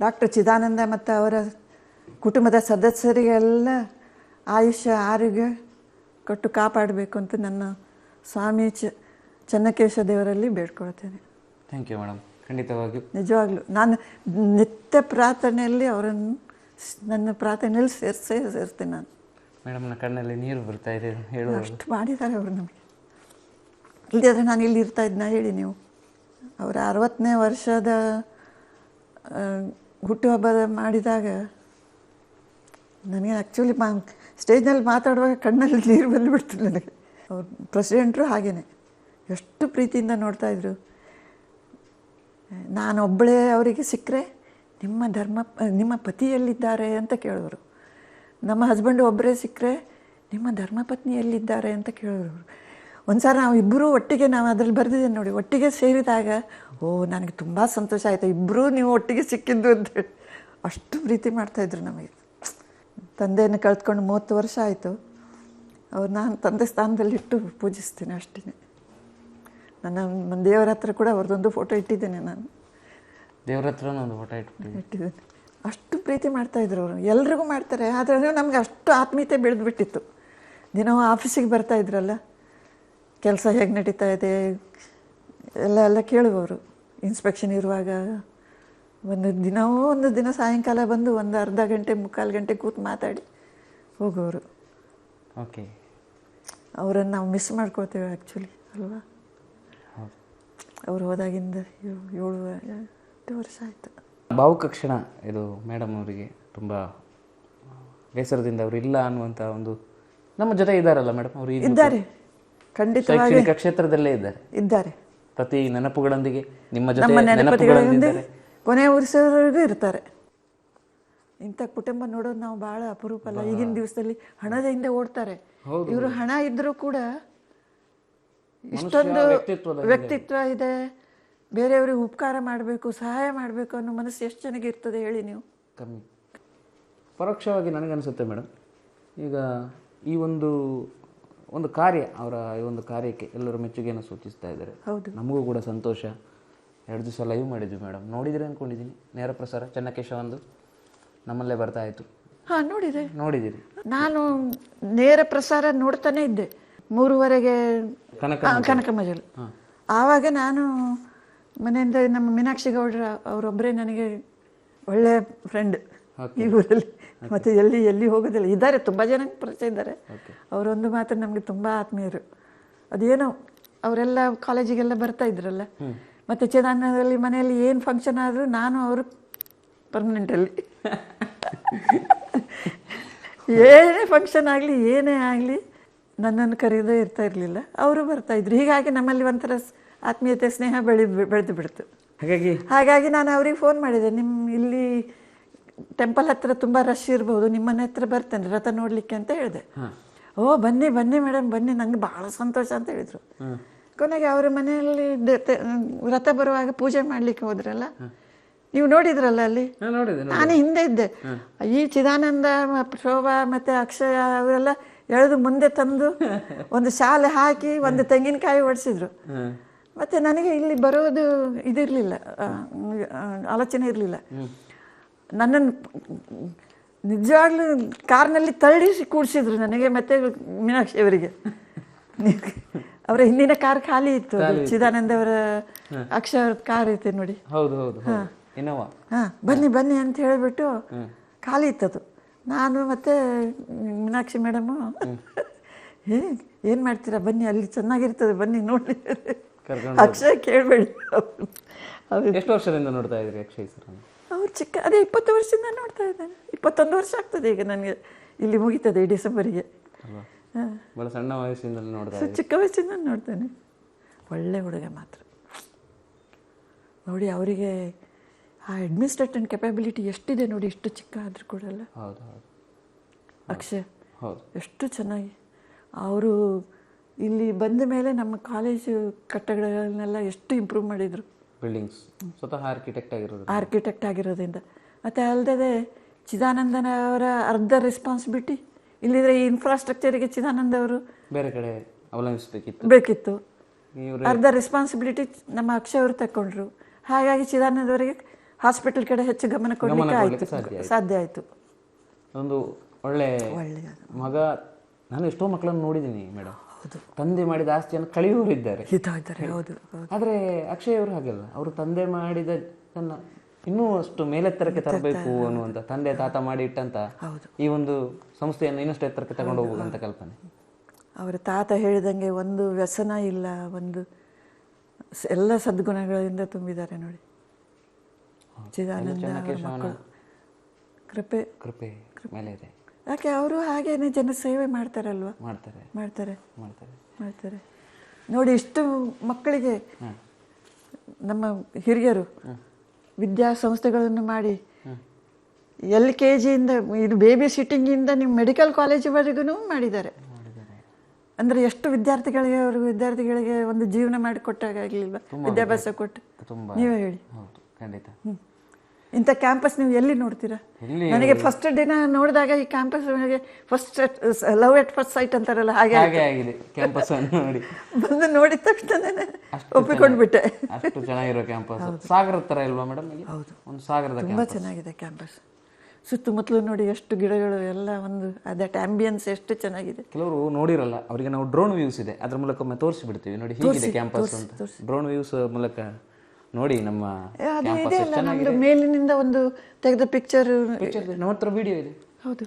ಡಾಕ್ಟರ್ ಚಿದಾನಂದ ಮತ್ತು ಅವರ ಕುಟುಂಬದ ಸದಸ್ಯರಿಗೆಲ್ಲ ಆಯುಷ್ಯ ಆರೋಗ್ಯ ಕೊಟ್ಟು ಕಾಪಾಡಬೇಕು ಅಂತ ನನ್ನ ಸ್ವಾಮಿ ಚ ಚನ್ನಕೇಶ ದೇವರಲ್ಲಿ ಬೇಡ್ಕೊಳ್ತೇನೆ. ಥ್ಯಾಂಕ್ ಯು ಮೇಡಮ್ ಖಂಡಿತವಾಗಿಯೂ. ನಿಜವಾಗ್ಲೂ. ನಾನು ನಿತ್ಯ ಪ್ರಾರ್ಥನೆಯಲ್ಲಿ ಅವರನ್ನು ನನ್ನ ಪ್ರಾರ್ಥನೆಯಲ್ಲಿ ಸೇರಿಸೇ ಸೇರ್ತೀನಿ ನಾನು. ಮೇಡಮ್ನ ಕಣ್ಣಲ್ಲಿ ನೀರು ಬರ್ತಾ ಇದೆ ಹೇಳು ಅಷ್ಟು ಮಾಡಿದ್ದಾರೆ ಅವರು ನಮಗೆ. ಇಲ್ಲದೆ ನಾನು ಇಲ್ಲಿ ಇರ್ತಾ ಇದ್ನ ಹೇಳಿ ನೀವು. ಅವರ ಅರವತ್ತನೇ ವರ್ಷದ ಹುಟ್ಟುಹಬ್ಬ ಮಾಡಿದಾಗ ನನಗೆ ಆ್ಯಕ್ಚುಲಿ ಮಾ ಸ್ಟೇಜ್ನಲ್ಲಿ ಮಾತಾಡುವಾಗ ಕಣ್ಣಲ್ಲಿ ನೀರು ಬಂದುಬಿಡ್ತು ನನಗೆ. ಅವ್ರು ಪ್ರೆಸಿಡೆಂಟ್ರು ಹಾಗೇ ಎಷ್ಟು ಪ್ರೀತಿಯಿಂದ ನೋಡ್ತಾಯಿದ್ರು ನಾನು ಒಬ್ಬಳೇ ಅವರಿಗೆ ಸಿಕ್ಕರೆ ನಿಮ್ಮ ಧರ್ಮ, ನಿಮ್ಮ ಪತಿಯಲ್ಲಿದ್ದಾರೆ ಅಂತ ಕೇಳೋರು. ನಮ್ಮ ಹಸ್ಬೆಂಡ್ ಒಬ್ಬರೇ ಸಿಕ್ಕರೆ ನಿಮ್ಮ ಧರ್ಮಪತ್ನಿಯಲ್ಲಿದ್ದಾರೆ ಅಂತ ಕೇಳೋರು. ಒಂದು ಸಾರಿ ನಾವು ಇಬ್ಬರೂ ಒಟ್ಟಿಗೆ ನಾವು ಅದರಲ್ಲಿ ಬರೆದಿದ್ದೇನೆ ನೋಡಿ, ಒಟ್ಟಿಗೆ ಸೇರಿದಾಗ, ಓ, ನನಗೆ ತುಂಬ ಸಂತೋಷ ಆಯಿತು ಇಬ್ಬರೂ ನೀವು ಒಟ್ಟಿಗೆ ಸಿಕ್ಕಿದ್ದು ಅಂತೇಳಿ ಅಷ್ಟು ಪ್ರೀತಿ ಮಾಡ್ತಾಯಿದ್ರು ನಮಗೆ. ತಂದೆಯನ್ನು ಕಳೆದುಕೊಂಡು ಮೂವತ್ತು ವರ್ಷ ಆಯಿತು. ಅವ್ರು ನಾನು ತಂದೆ ಸ್ಥಾನದಲ್ಲಿಟ್ಟು ಪೂಜಿಸ್ತೀನಿ ಅಷ್ಟೇ ನನ್ನ ನನ್ನ ದೇವರ ಹತ್ರ ಕೂಡ ಅವ್ರದ್ದೊಂದು ಫೋಟೋ ಇಟ್ಟಿದ್ದೇನೆ ನಾನು. ದೇವ್ರ ಹತ್ರ ಒಂದು ಫೋಟೋ ಇಟ್ಟು ಇಟ್ಟಿದ್ದೇನೆ. ಅಷ್ಟು ಪ್ರೀತಿ ಮಾಡ್ತಾಯಿದ್ರು ಅವರು. ಎಲ್ರಿಗೂ ಮಾಡ್ತಾರೆ ಆದರೆ ನಮಗೆ ಅಷ್ಟು ಆತ್ಮೀಯತೆ ಬೆಳೆದ್ಬಿಟ್ಟಿತ್ತು. ದಿನ ಆಫೀಸಿಗೆ ಬರ್ತಾ ಇದ್ರಲ್ಲ ಕೆಲಸ ಹೇಗೆ ನಡೀತಾ ಇದೆ ಎಲ್ಲ ಎಲ್ಲ ಕೇಳುವವರು. ಇನ್ಸ್ಪೆಕ್ಷನ್ ಇರುವಾಗ ಒಂದು ದಿನವೂ ಒಂದು ದಿನ ಸಾಯಂಕಾಲ ಬಂದು ಒಂದು ಅರ್ಧ ಗಂಟೆ ಮುಕ್ಕಾಲು ಗಂಟೆ ಕೂತು ಮಾತಾಡಿ ಹೋಗೋರು. ಓಕೆ ಅವರನ್ನು ನಾವು ಮಿಸ್ ಮಾಡ್ಕೋತೇವೆ ಆ್ಯಕ್ಚುಲಿ ಅಲ್ವಾ? ಅವ್ರು ಹೋದಾಗಿಂದ ಏಳು ಎಂಟು ವರ್ಷ ಆಯಿತು. ಭಾವುಕ ಕ್ಷಣ ಇದು ಮೇಡಮ್ ಅವರಿಗೆ ತುಂಬ ಬೇಸರದಿಂದ ಅವರು ಇಲ್ಲ ಅನ್ನುವಂಥ ಒಂದು ನಮ್ಮ ಜೊತೆ ಇದ್ದಾರಲ್ಲ ಮೇಡಮ್ ಅವರು ಇದ್ದಾರೆ. ಖಂಡಿತವಾಗಿ ಶೈಕ್ಷಣಿಕ ಕ್ಷೇತ್ರದಲ್ಲೇ ಇದ್ದಾರೆ. ಇದ್ದಾರೆ. ಪ್ರತಿ ನೆನಪುಗಳೊಂದಿಗೆ ನಿಮ್ಮ ಜೊತೆ ನಮ್ಮ ನೆನಪುಗಳೊಂದಿದ್ದಾರೆ. ಕೊನೆ ಇರ್ತಾರೆ. ಇಂಥ ಕುಟುಂಬ ನೋಡೋದು ನಾವು ಭಾಳ ಅಪರೂಪ ಅಲ್ಲ. ಈಗಿನ ದಿವಸದಲ್ಲಿ ಹಣದ ಹಿಂದೆ. ಓಡ್ತಾರೆ ಇವರು ಹಣ ಇದ್ರೂ ಕೂಡ ಇಷ್ಟೊಂದು ವ್ಯಕ್ತಿತ್ವದ ವ್ಯಕ್ತಿತ್ವ ಇದೆ. ಬೇರೆಯವ್ರಿಗೆ ಉಪಕಾರ ಮಾಡಬೇಕು ಸಹಾಯ ಮಾಡಬೇಕು ಅನ್ನೋ ಮನಸ್ಸು ಎಷ್ಟು ಜನಕ್ಕೆ ಇರ್ತದೆ ಹೇಳಿ ನೀವು? ಕಮ್ಮಿ. ಪರೋಕ್ಷವಾಗಿ ನನಗನ್ಸುತ್ತೆ ಮೇಡಮ್ ಈಗ ಈ ಒಂದು ಒಂದು ಕಾರ್ಯ ಅವರ ಈ ಒಂದು ಕಾರ್ಯಕ್ಕೆ ಎಲ್ಲರೂ ಮೆಚ್ಚುಗೆಯನ್ನು ಸೂಚಿಸ್ತಾ ಇದ್ದಾರೆ. ಹೌದು. ನಮಗೂ ಕೂಡ ಸಂತೋಷ. ಎರಡು ದಿವಸ ಲೈವ್ ಮಾಡಿದ್ವಿ ಮೇಡಮ್ ನೋಡಿದ್ರೆ ಅಂದ್ಕೊಂಡಿದ್ದೀನಿ ನೇರ ಪ್ರಸಾರ ಚೆನ್ನಕೇಶ ಒಂದು ನಮ್ಮಲ್ಲೇ ಬರ್ತಾ ಇತ್ತು. ಹಾಂ ನೋಡಿದೆ. ನೋಡಿದ್ದೀರಿ ನಾನು ನೇರ ಪ್ರಸಾರ ನೋಡ್ತಾನೆ ಇದ್ದೆ. ಮೂರುವರೆಗೆ ಕನಕ ಆ, ಕನಕ ಮಜಲು. ಆವಾಗ ನಾನು ಮನೆಯಿಂದ ನಮ್ಮ ಮೀನಾಕ್ಷಿ ಗೌಡ್ರ ಅವರೊಬ್ಬರೇ ನನಗೆ ಒಳ್ಳೆ ಫ್ರೆಂಡ್ ಈ ಊರಲ್ಲಿ. ಮತ್ತೆ ಎಲ್ಲಿ ಎಲ್ಲಿ ಹೋಗೋದಿಲ್ಲ. ಇದ್ದಾರೆ ತುಂಬ ಜನ ಪರಿಚಯ ಇದ್ದಾರೆ. ಅವರೊಂದು ಮಾತ್ರ ನಮಗೆ ತುಂಬ ಆತ್ಮೀಯರು. ಅದೇನೋ ಅವರೆಲ್ಲ ಕಾಲೇಜಿಗೆಲ್ಲ ಬರ್ತಾ ಇದ್ರಲ್ಲ. ಮತ್ತೆ ಚಿದಾನದಲ್ಲಿ ಮನೆಯಲ್ಲಿ ಏನು ಫಂಕ್ಷನ್ ಆದರೂ ನಾನು ಅವರು ಪರ್ಮನೆಂಟಲ್ಲಿ ಏನೇ ಫಂಕ್ಷನ್ ಆಗಲಿ ಏನೇ ಆಗಲಿ ನನ್ನನ್ನು ಕರೆಯೋದೇ ಇರ್ತಾ ಇರಲಿಲ್ಲ. ಅವರು ಬರ್ತಾ ಇದ್ರು. ಹೀಗಾಗಿ ನಮ್ಮಲ್ಲಿ ಒಂಥರ ಆತ್ಮೀಯತೆ ಸ್ನೇಹ ಬೆಳೆ ಬೆಳೆದು ಬಿಡ್ತು. ಹಾಗಾಗಿ ಹಾಗಾಗಿ ನಾನು ಅವ್ರಿಗೆ ಫೋನ್ ಮಾಡಿದೆ. ನಿಮ್ಮ ಇಲ್ಲಿ ಟೆಂಪಲ್ ಹತ್ರ ತುಂಬ ರಶ್ ಇರ್ಬೋದು. ನಿಮ್ಮನೆ ಹತ್ರ ಬರ್ತೇನೆ. ರಥ ನೋಡಲಿಕ್ಕೆ ಅಂತ ಹೇಳಿದೆ. ಓ ಬನ್ನಿ ಬನ್ನಿ ಮೇಡಮ್ ಬನ್ನಿ. ನನಗೆ ಭಾಳ ಸಂತೋಷ ಅಂತ ಹೇಳಿದರು. ಕೊನೆಗೆ ಅವರ ಮನೆಯಲ್ಲಿ ರಥ ಬರುವಾಗ ಪೂಜೆ ಮಾಡಲಿಕ್ಕೆ ಹೋದ್ರಲ್ಲ? ನೀವು ನೋಡಿದ್ರಲ್ಲ ಅಲ್ಲಿ? ನಾನು ನೋಡಿದೆ ನಾನು ಹಿಂದೆ ಇದ್ದೆ. ಈ ಚಿದಾನಂದ ಶೋಭಾ ಮತ್ತೆ ಅಕ್ಷಯ ಅವರೆಲ್ಲ ಎಳೆದು ಮುಂದೆ ತಂದು ಒಂದು ಶಾಲೆ ಹಾಕಿ ಒಂದು ತೆಂಗಿನಕಾಯಿ ಒಡಿಸಿದ್ರು. ಮತ್ತೆ ನನಗೆ ಇಲ್ಲಿ ಬರೋದು ಇದಿರಲಿಲ್ಲ. ಆಲೋಚನೆ ಇರಲಿಲ್ಲ. ನನ್ನನ್ನು ನಿಜವಾಗ್ಲೂ ಕಾರ್ನಲ್ಲಿ ತಳ್ಳಿಸಿ ಕೂಡಿಸಿದ್ರು ನನಗೆ ಮತ್ತೆ ಮೀನಾಕ್ಷಿ ಅವರಿಗೆ. ಅವರ ಹಿಂದಿನ ಕಾರ್ ಖಾಲಿ ಇತ್ತು ಚಿದಾನಂದ ಅವರ ಅಕ್ಷರ ಅವ್ರ ಕಾರ್ ಐತೆ ನೋಡಿ. ಹೌದು ಹೌದು ಹೌದು. ಬನ್ನಿ ಬನ್ನಿ ಅಂತ ಹೇಳಿಬಿಟ್ಟು ಖಾಲಿ ಇತ್ತದು ನಾನು ಮತ್ತೆ ಮೀನಾಕ್ಷಿ ಮೇಡಮು. ಏ ಏನು ಮಾಡ್ತೀರಾ? ಬನ್ನಿ ಅಲ್ಲಿ ಚೆನ್ನಾಗಿರ್ತದೆ ಬನ್ನಿ ನೋಡಿ. ಅಕ್ಷಯ್ ಕೇಳಬೇಡಿ. ಎಷ್ಟು ವರ್ಷದಿಂದ ನೋಡ್ತಾ ಇದ್ರಿ ಅಕ್ಷಯ್ ಸರ್? ಅವ್ರು ಚಿಕ್ಕ ಅದೇ ಇಪ್ಪತ್ತು ವರ್ಷದಿಂದ ನೋಡ್ತಾ ಇದ್ದಾನೆ. ಇಪ್ಪತ್ತೊಂದು ವರ್ಷ ಆಗ್ತದೆ ಈಗ ನನಗೆ. ಇಲ್ಲಿ ಮುಗಿತದೆ ಈ ಡಿಸೆಂಬರಿಗೆ. ಹಾಂ. ಭಾಳ ಸಣ್ಣ ವಯಸ್ಸಿಂದ ನೋಡ್ತಾ ಚಿಕ್ಕ ವಯಸ್ಸಿಂದ ನೋಡ್ತಾನೆ. ಒಳ್ಳೆ ಹುಡುಗ ಮಾತ್ರ. ನೋಡಿ ಅವರಿಗೆ ಆ ಅಡ್ಮಿನಿಸ್ಟ್ರೇಟನ್ ಕೆಪಬಿಲಿಟಿ ಎಷ್ಟಿದೆ ನೋಡಿ ಇಷ್ಟು ಚಿಕ್ಕ ಆದರೂ ಕೂಡ ಅಲ್ಲ. ಅಕ್ಷಯ್ ಹೌದು. ಎಷ್ಟು ಚೆನ್ನಾಗಿ. ಅವರು ಇಲ್ಲಿ ಬಂದ ಮೇಲೆ ನಮ್ಮ ಕಾಲೇಜು ಕಟ್ಟಡಗಳನ್ನೆಲ್ಲ ಎಷ್ಟು ಇಂಪ್ರೂವ್ ಮಾಡಿದರು. ಬಿಲ್ಡಿಂಗ್ಸ್ ಸ್ವತಃ ಆರ್ಕಿಟೆಕ್ಟ್ ಆಗಿರೋದು ಆರ್ಕಿಟೆಕ್ಟ್ ಆಗಿರೋದ್ರಿಂದ. ಮತ್ತು ಅಲ್ಲದೆ ಚಿದಾನಂದನ ಅವರ ಅರ್ಧ ರೆಸ್ಪಾನ್ಸಿಬಿಲಿಟಿ ಇಲ್ಲಿದ್ರೆ ಈ ಇನ್ಫ್ರಾಸ್ಟ್ರಕ್ಚರಿಗೆ ಚಿದಾನಂದ ಅವರು ಬೇರೆ ಕಡೆ ಅವಲಂಬಿಸಬೇಕಿತ್ತು ಬೇಕಿತ್ತು. ಅರ್ಧ ರೆಸ್ಪಾನ್ಸಿಬಿಲಿಟಿ ನಮ್ಮ ಅಕ್ಷಯ್ ಅವರು ತಗೊಂಡ್ರು ಹಾಗಾಗಿ ಚಿದಾನಂದ ಅವರಿಗೆ ಹಾಸ್ಪಿಟಲ್ ಕಡೆ ಹೆಚ್ಚು ಗಮನ ಕೊಡಲಿಕ್ಕೆ ಆಯಿತು. ಸಾಧ್ಯ ಆಯಿತು. ಒಂದು ಒಳ್ಳೆ ಮಗ ನಾನು ಎಷ್ಟೋ ಮಕ್ಕಳನ್ನು ನೋಡಿದ್ದೀನಿ ಮೇಡಮ್. ತಂದೆ ಮಾಡಿದ ಆಸ್ತಿಯನ್ನು ಕಳೆಯುವವರಿದ್ದಾರೆ ಇದ್ದಾರೆ. ಹೌದು ಆದ್ರೆ ಅಕ್ಷಯ್ ಅವರು ಹಾಗೆಲ್ಲ. ಅವರು ತಂದೆ ಮಾಡಿದ ತನ್ನ ಇನ್ನೂ ಅಷ್ಟು ಮೇಲೆತ್ತರಕ್ಕೆ ತರಬೇಕು ಅನ್ನುವಂತ ತಂದೆ ತಾತ ಮಾಡಿ ಇಟ್ಟಂತ ಹೌದು. ಈ ಒಂದು ಸಂಸ್ಥೆಯನ್ನು ಇನ್ನಷ್ಟು ಎತ್ತರಕ್ಕೆ ತಗೊಂಡು ಹೋಗುವಂತ ಕಲ್ಪನೆ. ಅವರ ತಾತ ಹೇಳಿದಂಗೆ ಒಂದು ವ್ಯಸನ ಇಲ್ಲ ಒಂದು ಎಲ್ಲ ಸದ್ಗುಣಗಳಿಂದ ತುಂಬಿದ್ದಾರೆ ನೋಡಿ. ಚಿದಾನಂದ ಕೃಪೆ ಕೃಪೆ ಮೇಲೆ ಇದೆ ಯಾಕೆ ಅವರು ಹಾಗೇನೆ ಜನ ಸೇವೆ ಮಾಡ್ತಾರಲ್ವಾ? ಮಾಡ್ತಾರೆ. ಮಾಡ್ತಾರೆ. ಮಾಡ್ತಾರೆ. ಮಾಡ್ತಾರೆ. ನೋಡಿ ಇಷ್ಟು ಮಕ್ಕಳಿಗೆ ನಮ್ಮ ಹಿರಿಯರು ವಿದ್ಯಾಸಂಸ್ಥೆಗಳನ್ನು ಮಾಡಿ ಎಲ್ ಕೆ ಜಿಯಿಂದ ಇದು ಬೇಬಿ ಸಿಟ್ಟಿಂಗಿಂದ ನೀವು ಮೆಡಿಕಲ್ ಕಾಲೇಜಿವರೆಗೂ ಮಾಡಿದ್ದಾರೆ. ಅಂದ್ರೆ ಎಷ್ಟು ವಿದ್ಯಾರ್ಥಿಗಳಿಗೆ ಅವರು ವಿದ್ಯಾರ್ಥಿಗಳಿಗೆ ಒಂದು ಜೀವನ ಮಾಡಿಕೊಟ್ಟಾಗಲಿಲ್ವಾ ವಿದ್ಯಾಭ್ಯಾಸ ಕೊಟ್ಟು. ನೀವೇ ಹೇಳಿ. ಖಂಡಿತ. ಇಂಥ ಕ್ಯಾಂಪಸ್ ನೀವು ಎಲ್ಲಿ ನೋಡ್ತೀರಾ? ನನಗೆ ಫಸ್ಟ್ ದಿನ ನೋಡಿದಾಗ ಈ ಕ್ಯಾಂಪಸ್ ನನಗೆ first love at first sight ಅಂತಾರಲ್ಲ ಹಾಗೆ ಹಾಗೆ ಆಗಿದೆ ಕ್ಯಾಂಪಸ್ ನೋಡಿ. ಬಂದು ನೋಡಿದ ತಕ್ಷಣ ಒಪ್ಪಿಕೊಂಡ್ಬಿಟ್ಟೆ. ಅಷ್ಟು ಚೆನ್ನಾಗಿರೋ ಕ್ಯಾಂಪಸ್ ಸಾಗರ ತರ ಇಲ್ವಾ ಮೇಡಮ್ ಹೌದು. ಒಂದು ಸಾಗರದ ತುಂಬ ಚೆನ್ನಾಗಿದೆ ಕ್ಯಾಂಪಸ್ ಸುತ್ತಮುತ್ತಲು ನೋಡಿ ಎಷ್ಟು ಗಿಡಗಳು ಎಲ್ಲ ಒಂದು ಅದಟ್ ಆಂಬಿಯನ್ಸ್ ಎಷ್ಟು ಚೆನ್ನಾಗಿದೆ. ಕೆಲವರು ನೋಡಿರಲ್ಲ ಅವರಿಗೆ ನಾವು ಡ್ರೋನ್ ವ್ಯೂಸ್ ಇದೆ. ಅದ್ರ ಮೂಲಕ ಒಮ್ಮೆ ತೋರಿಸಿ ಬಿಡ್ತೀವಿ ನೋಡಿ ಹೀಗಿದೆ ಕ್ಯಾಂಪಸ್ ಅಂತ. ಡ್ರೋನ್ ವ್ಯೂಸ್ ಮೂಲಕ ನೋಡಿ ನಮ್ಮ ನಮ್ದು ಮೇಲಿನಿಂದ ಒಂದು ತೆಗೆದ ಪಿಕ್ಚರ್. ನಮ್ಮ ಹತ್ರ ವಿಡಿಯೋ ಇದೆ. ಹೌದು.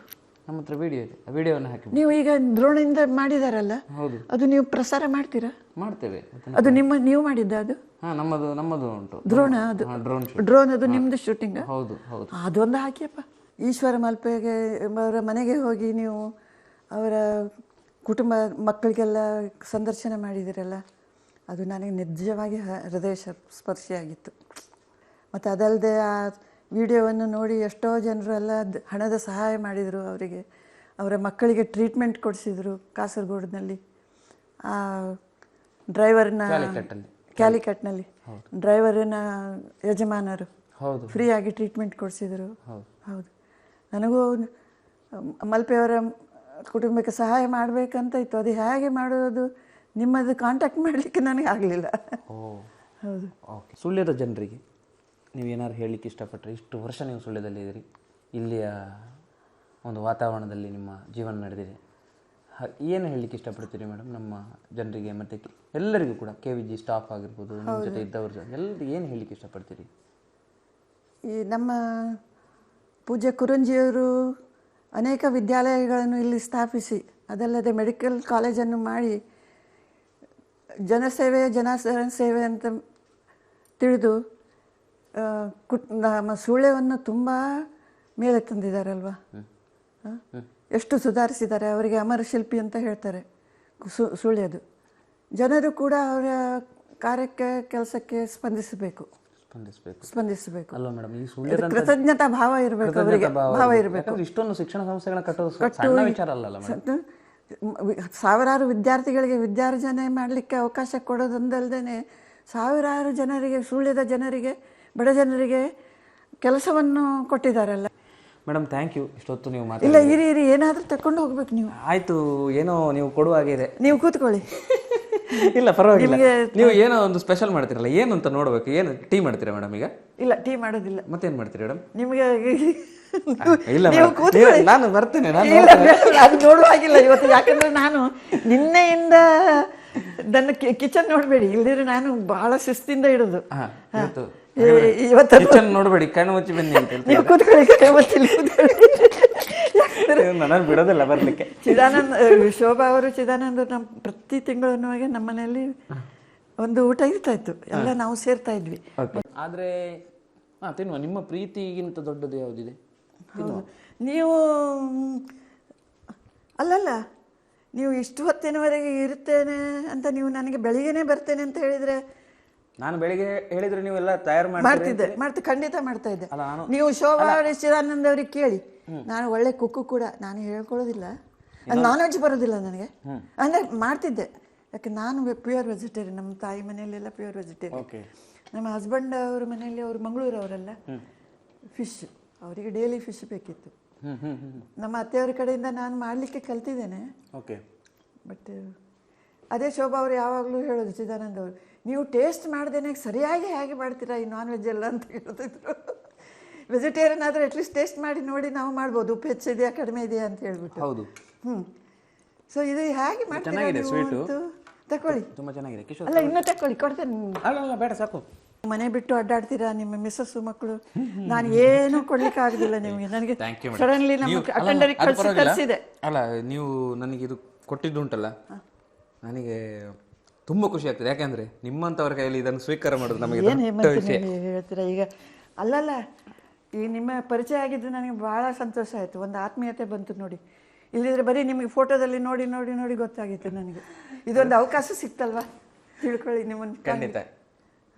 ನಮ್ಮ ಹತ್ರ ವಿಡಿಯೋ ಇದೆ. ವಿಡಿಯೋವನ್ನು ಹಾಕಿ ನೀವು ಈಗ ದ್ರೋಣದಿಂದ ಮಾಡಿದಾರಲ್ಲ ಹೌದು. ಅದು ನೀವು ಪ್ರಸಾರ ಮಾಡ್ತೀರಾ? ಮಾಡ್ತೇವೆ. ಅದು ನಿಮ್ಮ ನೀವು ಮಾಡಿದ್ದ ಅದು? ಹಾ ನಮ್ಮದು ನಮ್ಮದು ಉಂಟು. ದ್ರೋಣ ಅದು. ಡ್ರೋನ್ ಡ್ರೋನ್ ಅದು ನಿಮ್ದು ಶೂಟಿಂಗ್ ಹೌದು ಹೌದು. ಅದೊಂದು ಹಾಕಿಯಪ್ಪ. ಈಶ್ವರ ಮಲ್ಪೆಗೆ ಅವರ ಮನೆಗೆ ಹೋಗಿ ನೀವು ಅವರ ಕುಟುಂಬ ಮಕ್ಕಳಿಗೆಲ್ಲ ಸಂದರ್ಶನ ಮಾಡಿದಿರಲ್ಲ? ಅದು ನನಗೆ ನಿಜವಾಗಿ ಹೃದಯ ಸ್ಪರ್ಶಿಯಾಗಿತ್ತು. ಮತ್ತು ಅದಲ್ಲದೆ ಆ ವಿಡಿಯೋವನ್ನು ನೋಡಿ ಎಷ್ಟೋ ಜನರು ಎಲ್ಲ ಹಣದ ಸಹಾಯ ಮಾಡಿದರು ಅವರಿಗೆ. ಅವರ ಮಕ್ಕಳಿಗೆ ಟ್ರೀಟ್ಮೆಂಟ್ ಕೊಡಿಸಿದರು ಕಾಸರಗೋಡಿನಲ್ಲಿ. ಆ ಡ್ರೈವರ್ನ. ಕ್ಯಾಲಿಕಟ್ನಲ್ಲಿ ಡ್ರೈವರಿನ ಯಜಮಾನರು ಫ್ರೀ ಫ್ರೀಯಾಗಿ ಟ್ರೀಟ್ಮೆಂಟ್ ಕೊಡಿಸಿದರು. ಹೌದು. ನನಗೂ ಮಲ್ಪೆಯವರ ಕುಟುಂಬಕ್ಕೆ ಸಹಾಯ ಮಾಡಬೇಕಂತ ಇತ್ತು. ಅದು ಹೇಗೆ ಮಾಡೋದು ನಿಮ್ಮದು ಕಾಂಟ್ಯಾಕ್ಟ್ ಮಾಡಲಿಕ್ಕೆ ನನಗೆ ಆಗಲಿಲ್ಲ. ಓ. ಹೌದು. ಓಕೆ ಸುಳ್ಯದ ಜನರಿಗೆ ನೀವು ಏನಾದ್ರು ಹೇಳಲಿಕ್ಕೆ ಇಷ್ಟಪಟ್ಟರೆ ಇಷ್ಟು ವರ್ಷ ನೀವು ಸುಳ್ಯದಲ್ಲಿ ಇದ್ದೀರಿ. ಇಲ್ಲಿಯ ಒಂದು ವಾತಾವರಣದಲ್ಲಿ ನಿಮ್ಮ ಜೀವನ ನಡೆದಿದೆ. ಏನು ಹೇಳಲಿಕ್ಕೆ ಇಷ್ಟಪಡ್ತೀರಿ ಮೇಡಮ್? ನಮ್ಮ ಜನರಿಗೆ ಮತ್ತೆ ಎಲ್ಲರಿಗೂ ಕೂಡ ಕೆ ವಿ ಜಿ ಸ್ಟಾಫ್ ಆಗಿರ್ಬೋದು ನಿಮ್ಮ ಜೊತೆ ಇದ್ದವ್ರ ಜೊತೆ ಎಲ್ಲರಿಗೂ ಏನು ಹೇಳಲಿಕ್ಕೆ ಇಷ್ಟಪಡ್ತೀರಿ? ಈ ನಮ್ಮ ಪೂಜ್ಯ ಕುರಂಜಿಯವರು ಅನೇಕ ವಿದ್ಯಾಲಯಗಳನ್ನು ಇಲ್ಲಿ ಸ್ಥಾಪಿಸಿ ಅದಲ್ಲದೆ ಮೆಡಿಕಲ್ ಕಾಲೇಜನ್ನು ಮಾಡಿ ಜನಸೇವೆ ಜನ ಸೇವೆ ಅಂತ ತಿಳಿದು ಕುಟ್ ನಮ್ಮ ಸುಳ್ಯವನ್ನು ತುಂಬ ಮೇಲೆ ತಂದಿದ್ದಾರಲ್ವ? ಅಲ್ವಾ ಎಷ್ಟು ಸುಧಾರಿಸಿದ್ದಾರೆ ಅವರಿಗೆ ಅಮರ ಶಿಲ್ಪಿ ಅಂತ ಹೇಳ್ತಾರೆ ಸು ಸುಳ್ಯದು. ಜನರು ಕೂಡ ಅವರ ಕಾರ್ಯಕ್ಕೆ ಕೆಲಸಕ್ಕೆ ಸ್ಪಂದಿಸಬೇಕು. ಸ್ಪಂದಿಸಬೇಕು. ಅಲ್ವಾ ಮೇಡಮ್? ಈ ಸುಳ್ಯದ ಕೃತಜ್ಞತಾ ಭಾವ ಇರಬೇಕು ಅವರಿಗೆ ಭಾವ ಇರಬೇಕು. ಇಷ್ಟೊಂದು ಶಿಕ್ಷಣ ಸಂಸ್ಥೆಗಳನ್ನ ಕಟ್ಟೋದು ಸಣ್ಣ ವಿಚಾರ ಅಲ್ಲ ಸಾವಿರಾರು ವಿದ್ಯಾರ್ಥಿಗಳಿಗೆ ವಿದ್ಯಾರ್ಜನೆ ಮಾಡಲಿಕ್ಕೆ ಅವಕಾಶ ಕೊಡೋದೊಂದಲ್ದೇ ಸಾವಿರಾರು ಜನರಿಗೆ ಸುಳ್ಯದ ಜನರಿಗೆ ಬಡ ಜನರಿಗೆ ಕೆಲಸವನ್ನು ಕೊಟ್ಟಿದ್ದಾರಲ್ಲ. ಮೇಡಮ್ ಥ್ಯಾಂಕ್ ಯು ಇಷ್ಟೊತ್ತು ನೀವು ಮಾತಾಡಿ ಇಲ್ಲ ಇರಿ ಇರಿ. ಏನಾದರೂ ತಕೊಂಡು ಹೋಗ್ಬೇಕು ನೀವು. ಆಯ್ತು ಏನೋ ನೀವು ಕೊಡುವ ಹಾಗೆ ಇದೆ. ನೀವು ಕೂತ್ಕೊಳ್ಳಿ. ಇಲ್ಲ ಪರವಾಗಿಲ್ಲ. ನೀವು ಏನೋ ಒಂದು ಸ್ಪೆಷಲ್ ಮಾಡ್ತೀರಲ್ಲ ಏನು ಅಂತ ನೋಡಬೇಕು? ಏನು ಟೀ ಮಾಡ್ತೀರಾ ಮೇಡಮ್ ಈಗ? ಇಲ್ಲ ಟೀ ಮಾಡೋದಿಲ್ಲ. ಮತ್ತೇನು ಮಾಡ್ತೀರಿ ಮೇಡಮ್? ನಿಮಗೆ ಇಲ್ಲ ನೀವು ಕೂತ್ಕೊಳ್ಳಿ. ನಾನು ಬರ್ತೇನೆ ಅದು ನೋಡುವಾಗಿಲ್ಲ ಇವತ್ತು. ಯಾಕಂದ್ರೆ ನಾನು ನಿನ್ನೆಯಿಂದ ನನ್ನ ಕಿಚನ್ ನೋಡಬೇಡಿ. ಇಲ್ದಿದ್ರೆ ನಾನು ಬಹಳ ಶಿಸ್ತಿಂದ ಇಡುದು. ಇವತ್ತು ಕಿಚನ್ ನೋಡಬೇಡಿ ಕಣ್ಣು ಮುಚ್ಚಿ ಬನ್ನಿ ಅಂತ ಹೇಳ್ತೀನಿ. ನೀವು ಕೂತ್ಕೊಳ್ಳಿ ಕೈ ಮುಚ್ಚಿ ಕೂತ್ಕೊಳ್ಳಿ. ನಾನು ಬಿಡೋದಿಲ್ಲ ಬರ್ಲಿಕ್ಕೆ. ಚಿದಾನಂದ ಶೋಭಾ ಅವರು ಚಿದಾನಂದ ನಮ್ಮ ಪ್ರತಿ ತಿಂಗಳು ನಮ್ಮ ಮನೆಯಲ್ಲಿ ಒಂದು ಊಟ ಇರ್ತಾ ಇತ್ತು. ಎಲ್ಲ ನಾವು ಸೇರ್ತಾ ಇದ್ವಿ. ಆದ್ರೆ ಹಾ ತಿನ್ನುವ. ನಿಮ್ಮ ಪ್ರೀತಿಗಿಂತ ದೊಡ್ಡದು ಯಾವುದಿದೆ? ಹೌದು. ನೀವು ಮ್, ಅಲ್ಲಲ್ಲ ನೀವು ಇಷ್ಟು ಹೊತ್ತಿನವರೆಗೆ ಇರ್ತೇನೆ ಅಂತ ನೀವು ನನಗೆ ಬೆಳಿಗ್ಗೆನೆ ಬರ್ತೇನೆ ಅಂತ ಹೇಳಿದ್ರೆ? ನಾನು ಬೆಳಿಗ್ಗೆ ಹೇಳಿದ್ರೆ ನೀವೆಲ್ಲ ತಯಾರು ಮಾಡಿ ಮಾಡ್ತಿದ್ದೆ ಮಾಡ್ತಿ ಖಂಡಿತ ಮಾಡ್ತಾ ಇದ್ದೆ. ಅಲ್ಲ, ನಾನು- ನೀವು ಶೋಭಾ ಚಿದಾನಂದ ಅವ್ರಿಗೆ ಕೇಳಿ. ನಾನು ಒಳ್ಳೆ ಕುಕ್ಕು ಕೂಡ ನಾನು ಹೇಳ್ಕೊಳ್ಳೋದಿಲ್ಲ. ನಾನ್ ವೆಜ್ ಬರೋದಿಲ್ಲ ನನಗೆ. ಅಂದ್ರೆ ಮಾಡ್ತಿದ್ದೆ. ಯಾಕೆ ನಾನು ಪ್ಯೂರ್ ವೆಜಿಟೇರಿಯನ್ ನಮ್ಮ ತಾಯಿ ಮನೆಯಲ್ಲೆಲ್ಲ ಪ್ಯೂರ್ ವೆಜಿಟೇರಿಯನ್ ಓಕೆ ನಮ್ಮ ಹಸ್ಬೆಂಡ್ ಅವ್ರ ಮನೆಯಲ್ಲಿ ಅವ್ರು ಮಂಗಳೂರು ಅವರೆಲ್ಲ ಫಿಶ್ ಅವರಿಗೆ ಡೈಲಿ ಫಿಶ್ ಬೇಕಿತ್ತು. ನಮ್ಮ ಅತ್ತೆಯವರ ಕಡೆಯಿಂದ ನಾನು ಮಾಡಲಿಕ್ಕೆ ಕಲ್ತಿದ್ದೇನೆ. ಓಕೆ. ಬಟ್ ಅದೇ ಶೋಭಾ ಅವರು ಯಾವಾಗಲೂ ಹೇಳೋದು ಚಿದಾನಂದ ಅವರು ನೀವು ಟೇಸ್ಟ್ ಮಾಡ್ದೇನೆ ಸರಿಯಾಗಿ ಹೇಗೆ ಮಾಡ್ತೀರಾ ಈ ನಾನ್ ವೆಜ್ ಎಲ್ಲ ಅಂತ ಹೇಳ್ತಿದ್ರು. ವೆಜಿಟೇರಿಯನ್ ಆದರೆ ಅಟ್ಲೀಸ್ಟ್ ಟೇಸ್ಟ್ ಮಾಡಿ ನೋಡಿ ನಾವು ಮಾಡ್ಬೋದು. ಉಪ್ಪು ಹೆಚ್ಚಿದೆಯಾ ಕಡಿಮೆ ಇದೆಯಾ ಅಂತ ಹೇಳ್ಬಿಟ್ಟು. ಹೌದು. ಹ್ಞೂ ಸೊ ಇದು ಹೇಗೆ ಮಾಡ್ತೀರಾ ಚೆನ್ನಾಗಿದೆ ನೀವು ಅಂತ? ತಕೊಳ್ಳಿ. ತುಂಬ ಚೆನ್ನಾಗಿದೆ. ಅಲ್ಲ ಇನ್ನೂ ತಕೊಳ್ಳಿ ಕೊಡ್ತೇನೆ. ಅಲ್ಲ ಅಲ್ಲ ಬೇಡ ಸಾಕು. ಮನೆ ಬಿಟ್ಟು ಅಡ್ಡಾಡ್ತೀರಾ ನಿಮ್ಮ ಮಿಸ್ಸಸ್ಸು ಮಕ್ಕಳು? ನಾನು ಏನೂ ಕೊಡ್ಲಿಕ್ಕೆ ಆಗುದಿಲ್ಲ ನಿಮಗೆ. ನನಗೆ ಸಡನ್ಲಿ ನಮ್ಮ ಕಳಿಸಿ ಅಲ್ಲ ನೀವು ನನಗೆ ಇದು ಕೊಟ್ಟಿದ್ದು ಉಂಟಲ್ಲ? ನನಗೆ ತುಂಬಾ ಖುಷಿ ಆಗ್ತದೆ. ಯಾಕಂದ್ರೆ ನಿಮ್ಮಂತವ್ರ ಕೈಯಲ್ಲಿ ಇದನ್ನು ಸ್ವೀಕಾರ ಮಾಡುದು ನಮಗೆ ಏನು ಹೇಳ್ತೀರಾ? ಈಗ ಅಲ್ಲಲ್ಲ ಈ ನಿಮ್ಮ ಪರಿಚಯ ಆಗಿದ್ದು ನನಗೆ ಬಹಳ ಸಂತೋಷ ಆಯ್ತು. ಒಂದು ಆತ್ಮೀಯತೆ ಬಂತು ನೋಡಿ. ಇಲ್ಲಿದ್ರೆ ಬರೀ ನಿಮಗೆ ಫೋಟೋದಲ್ಲಿ ನೋಡಿ ನೋಡಿ ನೋಡಿ ಗೊತ್ತಾಗಿತ್ತು ನನಗೆ. ಇದೊಂದು ಅವಕಾಶ ಸಿಕ್ತಲ್ವಾ? ತಿಳ್ಕೊಳ್ಳಿ ನಿಮ್ಮನ್ನು. ಖಂಡಿತ.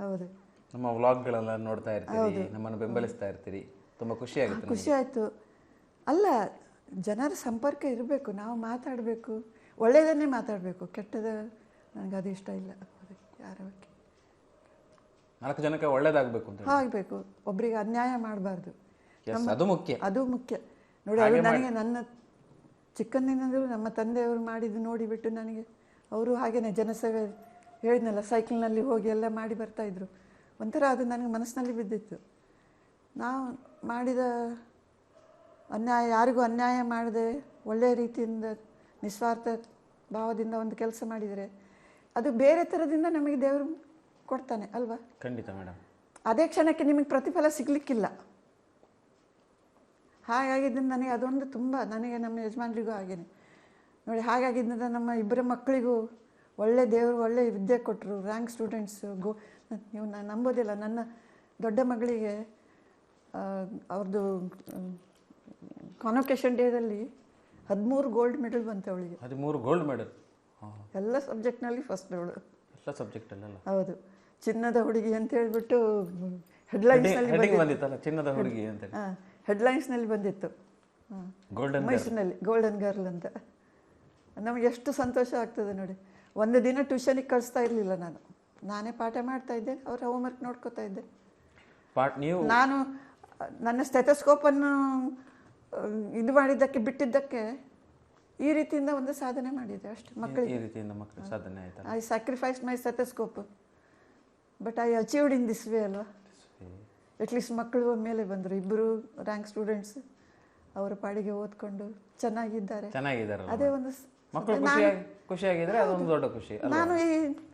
ಹೌದು. ನಮ್ಮ ವ್ಲಾಗ್ಗಳೆಲ್ಲ ನೋಡ್ತಾ ಇರ್ತೀರಿ ನಮ್ಮನ್ನು ಬೆಂಬಲಿಸ್ತಾ ಇರ್ತೀರಿ. ತುಂಬ ಖುಷಿ ಆಗುತ್ತೆ ಖುಷಿ ಆಯ್ತು. ಅಲ್ಲ ಜನರ ಸಂಪರ್ಕ ಇರಬೇಕು ನಾವು ಮಾತಾಡಬೇಕು. ಒಳ್ಳೆಯದನ್ನೇ ಮಾತಾಡಬೇಕು ಕೆಟ್ಟದ ನನಗೆ ಅದು ಇಷ್ಟ ಇಲ್ಲ. ಯಾರ ಬಗ್ಗೆ? ನಾಲ್ಕು ಜನಕ್ಕೆ ಒಳ್ಳೇದಾಗಬೇಕು ಅಂತ. ಆಗಬೇಕು. ಒಬ್ಬರಿಗೆ ಅನ್ಯಾಯ ಮಾಡಬಾರ್ದು. ಅದು ಮುಖ್ಯ. ಅದು ಮುಖ್ಯ. ನೋಡಿ ಅದು ನನಗೆ ನನ್ನ ಚಿಕ್ಕಂದಿನಿಂದಲೂ ನಮ್ಮ ತಂದೆಯವರು ಮಾಡಿದ್ದು ನೋಡಿಬಿಟ್ಟು ನನಗೆ ಅವರು ಹಾಗೇನೆ ಜನಸೇವೆ ಹೇಳಿದ್ನಲ್ಲ ಸೈಕಲ್ನಲ್ಲಿ ಹೋಗಿ ಎಲ್ಲ ಮಾಡಿ ಬರ್ತಾಯಿದ್ರು ಒಂಥರ ಅದು ನನಗೆ ಮನಸ್ಸಿನಲ್ಲಿ ಬಿದ್ದಿತ್ತು. ನಾವು ಮಾಡಿದ ಅನ್ಯಾಯ ಯಾರಿಗೂ ಅನ್ಯಾಯ ಮಾಡದೆ ಒಳ್ಳೆಯ ರೀತಿಯಿಂದ ನಿಸ್ವಾರ್ಥ ಭಾವದಿಂದ ಒಂದು ಕೆಲಸ ಮಾಡಿದರೆ ಅದು ಬೇರೆ ಥರದಿಂದ ನಮಗೆ ದೇವರು ಕೊಡ್ತಾನೆ ಅಲ್ವಾ? ಖಂಡಿತ ಮೇಡಮ್. ಅದೇ ಕ್ಷಣಕ್ಕೆ ನಿಮಗೆ ಪ್ರತಿಫಲ ಸಿಗಲಿಕ್ಕಿಲ್ಲ. ಹಾಗಾಗಿದ್ದರಿಂದ ನನಗೆ ಅದೊಂದು ತುಂಬ ನನಗೆ ನಮ್ಮ ಯಜಮಾನ್ರಿಗೂ ಹಾಗೇನೆ. ನೋಡಿ ಹಾಗಾಗಿದ್ದರಿಂದ ನಮ್ಮ ಇಬ್ಬರ ಮಕ್ಕಳಿಗೂ ಒಳ್ಳೆ ದೇವರು ಒಳ್ಳೆ ವಿದ್ಯೆ ಕೊಟ್ಟರು ರ್ಯಾಂಕ್ ಸ್ಟೂಡೆಂಟ್ಸು ಗೋ. ನೀವು ನಾನು ನಂಬೋದಿಲ್ಲ. ನನ್ನ ದೊಡ್ಡ ಮಗಳಿಗೆ ಅವ್ರದ್ದು ಕಾನ್ವೊಕೇಶನ್ ಡೇದಲ್ಲಿ ಹದಿಮೂರು ಗೋಲ್ಡ್ ಮೆಡಲ್ ಬಂತು ಅವಳಿಗೆ. ಹದಿಮೂರು ಗೋಲ್ಡ್ ಮೆಡಲ್ ಎಲ್ಲ ಸಬ್ಜೆಕ್ಟ್ನಲ್ಲಿ ಫಸ್ಟ್ ಅವಳು. ಎಲ್ಲ ಸಬ್ಜೆಕ್ಟಲ್ಲೆಲ್ಲ ಹೌದು. ಚಿನ್ನದ ಹುಡುಗಿ ಅಂತ ಹೇಳ್ಬಿಟ್ಟು ಹೆಡ್ಲೈನ್ಸ್ನಲ್ಲಿ ಬಂದಿತ್ತಲ್ಲ? ಚಿನ್ನದ ಹುಡುಗಿ ಅಂತ ಹಾಂ ಹೆಡ್ಲೈನ್ಸ್ನಲ್ಲಿ ಬಂದಿತ್ತು. ಗೋಲ್ಡನ್ ಮೈಸೂರಿನಲ್ಲಿ ಗೋಲ್ಡನ್ ಗರ್ಲ್ ಅಂತ. ನಮಗೆ ಎಷ್ಟು ಸಂತೋಷ ಆಗ್ತದೆ ನೋಡಿ. ಒಂದು ದಿನ ಟ್ಯೂಷನಿಗೆ ಕಳಿಸ್ತಾ ಇರಲಿಲ್ಲ ನಾನು. ನಾನೇ ಪಾಠ ಮಾಡ್ತಾ ಇದ್ದೆ ಅವರ ಹೋಮ್ವರ್ಕ್ ನೋಡ್ಕೋತಾ ಇದ್ದೆ. ನೀವು? ನಾನು ನನ್ನ ಸ್ಟೆಥೋಸ್ಕೋಪನ್ನು ಇದು ಮಾಡಿದ್ದಕ್ಕೆ ಬಿಟ್ಟಿದ್ದಕ್ಕೆ ಈ ರೀತಿಯಿಂದ ಒಂದು ಸಾಧನೆ ಮಾಡಿದೆ ಅಷ್ಟು ಮಕ್ಕಳಿಗೆ. ಈ ರೀತಿಯಿಂದ ಮಕ್ಕಳು ಸಾಧನೆ ಆಯ್ತಲ್ಲ? I sacrifice my stethoscope but I achieved in this way ಅಲ್ವಾ? ಅಟ್ಲೀಸ್ಟ್ ಮಕ್ಕಳು ಮೇಲೆ ಬಂದರು ಇಬ್ಬರು ರ್ಯಾಂಕ್ ಸ್ಟೂಡೆಂಟ್ಸ್ ಅವರ ಪಾಡಿಗೆ ಓದ್ಕೊಂಡು ಚೆನ್ನಾಗಿದ್ದಾರೆ. ಚೆನ್ನಾಗಿದ್ದಾರೆ ಅದೇ ಒಂದು ಮಕ್ಕಳು ಖುಷಿಯಾಗಿ ಖುಷಿಯಾಗಿದ್ರೆ ಅದೊಂದು ದೊಡ್ಡ ಖುಷಿ ನಾನು ಈ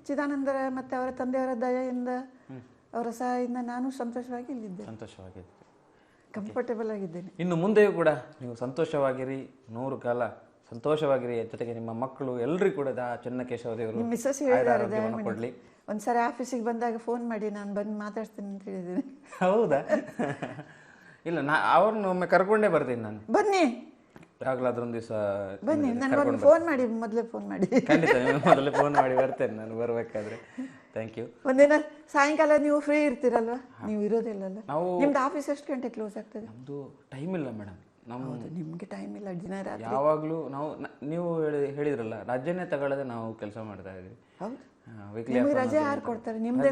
ಚಿದಾನಂದರ ಮತ್ತೆ ಅವರ ತಂದೆಯವರ ದಯೆಯಿಂದ ಅವರ ಸಹಾಯದಿಂದ ನಾನು ಸಂತೋಷವಾಗಿ ಇಲ್ಲಿದ್ದೆ. ಸಂತೋಷವಾಗಿದೆ ಕಂಫರ್ಟೇಬಲ್ ಆಗಿದ್ದೇನೆ. ಇನ್ನು ಮುಂದೆಯೂ ಕೂಡ ನೀವು ಸಂತೋಷವಾಗಿರಿ ನೂರು ಕಾಲ ಸಂತೋಷವಾಗಿರಿ. ಜೊತೆಗೆ ನಿಮ್ಮ ಮಕ್ಕಳು ಎಲ್ಲರಿಗೂ ಕೂಡ ದಾ ಚೆನ್ನಕೇಶವ ದೇವರು ಮಿಸ್ಸಸ್ ಹೇಳಿದ್ದಾರೆ ಕೊಡ್ಲಿ. ಒಂದ್ಸರಿ ಆಫೀಸಿಗೆ ಬಂದಾಗ ಫೋನ್ ಮಾಡಿ ನಾನು ಬಂದು ಮಾತಾಡ್ತೀನಿ ಅಂತ ಹೇಳಿದ್ದೀನಿ. ಹೌದಾ? ಇಲ್ಲ ನಾ ಅವ್ರನ್ನ ಒಮ್ಮೆ ಕರ್ಕೊಂಡೇ ಬರ್ತೀನಿ ನಾನು. ಬನ್ನಿ. ಯಾವಾಗಲಾದ್ರೂ ಒಂದು ದಿವಸ ಬನ್ನಿ ನನಗೊಂದು ಫೋನ್ ಮಾಡಿ ಮೊದಲೇ ಫೋನ್ ಮಾಡಿ. ಖಂಡಿತ ನಿಮಗೆ ಮೊದಲೇ ಫೋನ್ ಮಾಡಿ ಬರ್ತೇನೆ ನಾನು ಬರಬೇಕಾದ್ರೆ. ಥ್ಯಾಂಕ್ ಯು ಒಂದಿನ ಸಾಯಂಕಾಲ ನೀವು ಫ್ರೀ ಇರ್ತೀರಲ್ವಾ? ನೀವು ಇರೋದಿಲ್ಲಲ್ಲ. ನಾವು ನಿಮ್ದು ಆಫೀಸ್ ಎಷ್ಟು ಗಂಟೆ ಕ್ಲೋಸ್ ಆಗ್ತದೆ? ನಮ್ದು ಟೈಮ್ ಇಲ್ಲ ಮೇಡಮ್ ನಮ್ಮ ನಿಮಗೆ ಟೈಮ್ ಇಲ್ಲ ದಿನ ರಾತ್ರಿ. ಯಾವಾಗಲೂ ನಾವು ನೀವು ಹೇಳಿ ಹೇಳಿದ್ರಲ್ಲ ರಜೆನೇ ತಗೊಳ್ಳದೆ ನಾವು ಕೆಲಸ ಮಾಡ್ತಾ ಇದ್ದೀವಿ. ಹೌದು. ನಿಮಗೆ ರಜೆ ಯಾರು ಕೊಡ್ತಾರೆ? ನಿಮ್ಮದೇ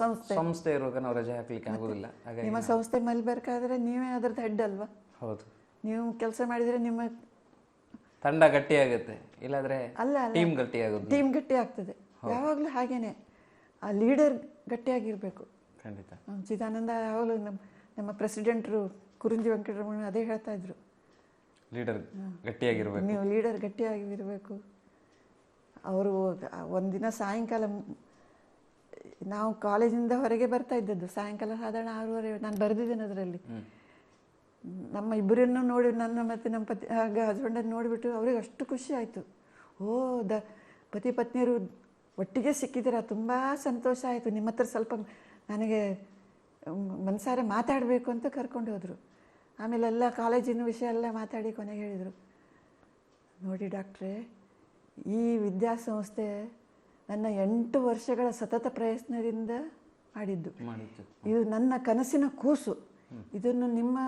ಸಂಸ್ಥೆ. ಸಂಸ್ಥೆ ಇರುವಾಗ ನಾವು ರಜೆ ಹಾಕ್ಲಿಕ್ಕೆ ಆಗುದಿಲ್ಲ. ನಿಮ್ಮ ಸಂಸ್ಥೆ ಮಲ್ಬೇಕಾದ್ರೆ ನೀವೇ ಅದ್ರದ್ದು ಹೆಡ್ ಅಲ್ವಾ? ಹೌದು. ನೀವು ಕೆಲಸ ಮಾಡಿದ್ರೆ ನಿಮ್ಮ ತಂಡ ಗಟ್ಟಿಯಾಗುತ್ತೆ ಇಲ್ಲಾಂದ್ರೆ ಅಲ್ಲ ಟೀಮ್ ಟೀಮ್ ಗಟ್ಟಿ ಆಗ್ತದೆ ಯಾವಾಗಲೂ ಹಾಗೇನೆ. ಆ ಲೀಡರ್ ಗಟ್ಟಿಯಾಗಿರ್ಬೇಕು. ಖಂಡಿತ. ನಮ್ಮ ಚಿದಾನಂದ ಯಾವಾಗಲೂ ನಮ್ಮ ನಮ್ಮ ಪ್ರೆಸಿಡೆಂಟ್ರು ಕುರುಂಜಿ ವೆಂಕಟರಮಣ ಅದೇ ಹೇಳ್ತಾ ಇದ್ರು. ಲೀಡರ್ ಗಟ್ಟಿಯಾಗಿರ್ಬೇಕು. ನೀವು ಲೀಡರ್ ಗಟ್ಟಿಯಾಗಿರಬೇಕು. ಅವರು ಒಂದಿನ ಸಾಯಂಕಾಲ ನಾವು ಕಾಲೇಜಿಂದ ಹೊರಗೆ ಬರ್ತಾ ಇದ್ದದ್ದು. ಸಾಯಂಕಾಲ ಸಾಧಾರಣ ಆರೂವರೆ ನಾನು ಬರೆದಿದ್ದೇನೆ ಅದರಲ್ಲಿ. ನಮ್ಮ ಇಬ್ಬರನ್ನು ನೋಡಿ ನನ್ನ ಮತ್ತು ನಮ್ಮ ಪತಿ ಆಗ ಹಸ್ಬೆಂಡನ್ನು ನೋಡಿಬಿಟ್ಟು ಅವ್ರಿಗೆ ಅಷ್ಟು ಖುಷಿ ಆಯಿತು. ಓ ದ ಪತಿ ಪತ್ನಿಯರು ಒಟ್ಟಿಗೆ ಸಿಕ್ಕಿದ್ದೀರ? ತುಂಬ ಸಂತೋಷ ಆಯಿತು. ನಿಮ್ಮ ಹತ್ರ ಸ್ವಲ್ಪ ನನಗೆ ಮನಸಾರೆ ಮಾತಾಡಬೇಕು ಅಂತ ಕರ್ಕೊಂಡು ಹೋದರು. ಆಮೇಲೆ ಎಲ್ಲ ಕಾಲೇಜಿನ ವಿಷಯ ಎಲ್ಲ ಮಾತಾಡಿ ಕೊನೆಗೆ ಹೇಳಿದರು. ನೋಡಿ ಡಾಕ್ಟ್ರೇ ಈ ವಿದ್ಯಾಸಂಸ್ಥೆ ನನ್ನ ಎಂಟು ವರ್ಷಗಳ ಸತತ ಪ್ರಯತ್ನದಿಂದ ಮಾಡಿದ್ದು. ಮಾಡಿದ್ದು. ಇದು ನನ್ನ ಕನಸಿನ ಕೂಸು. ಇದನ್ನು ನಿಮ್ಮ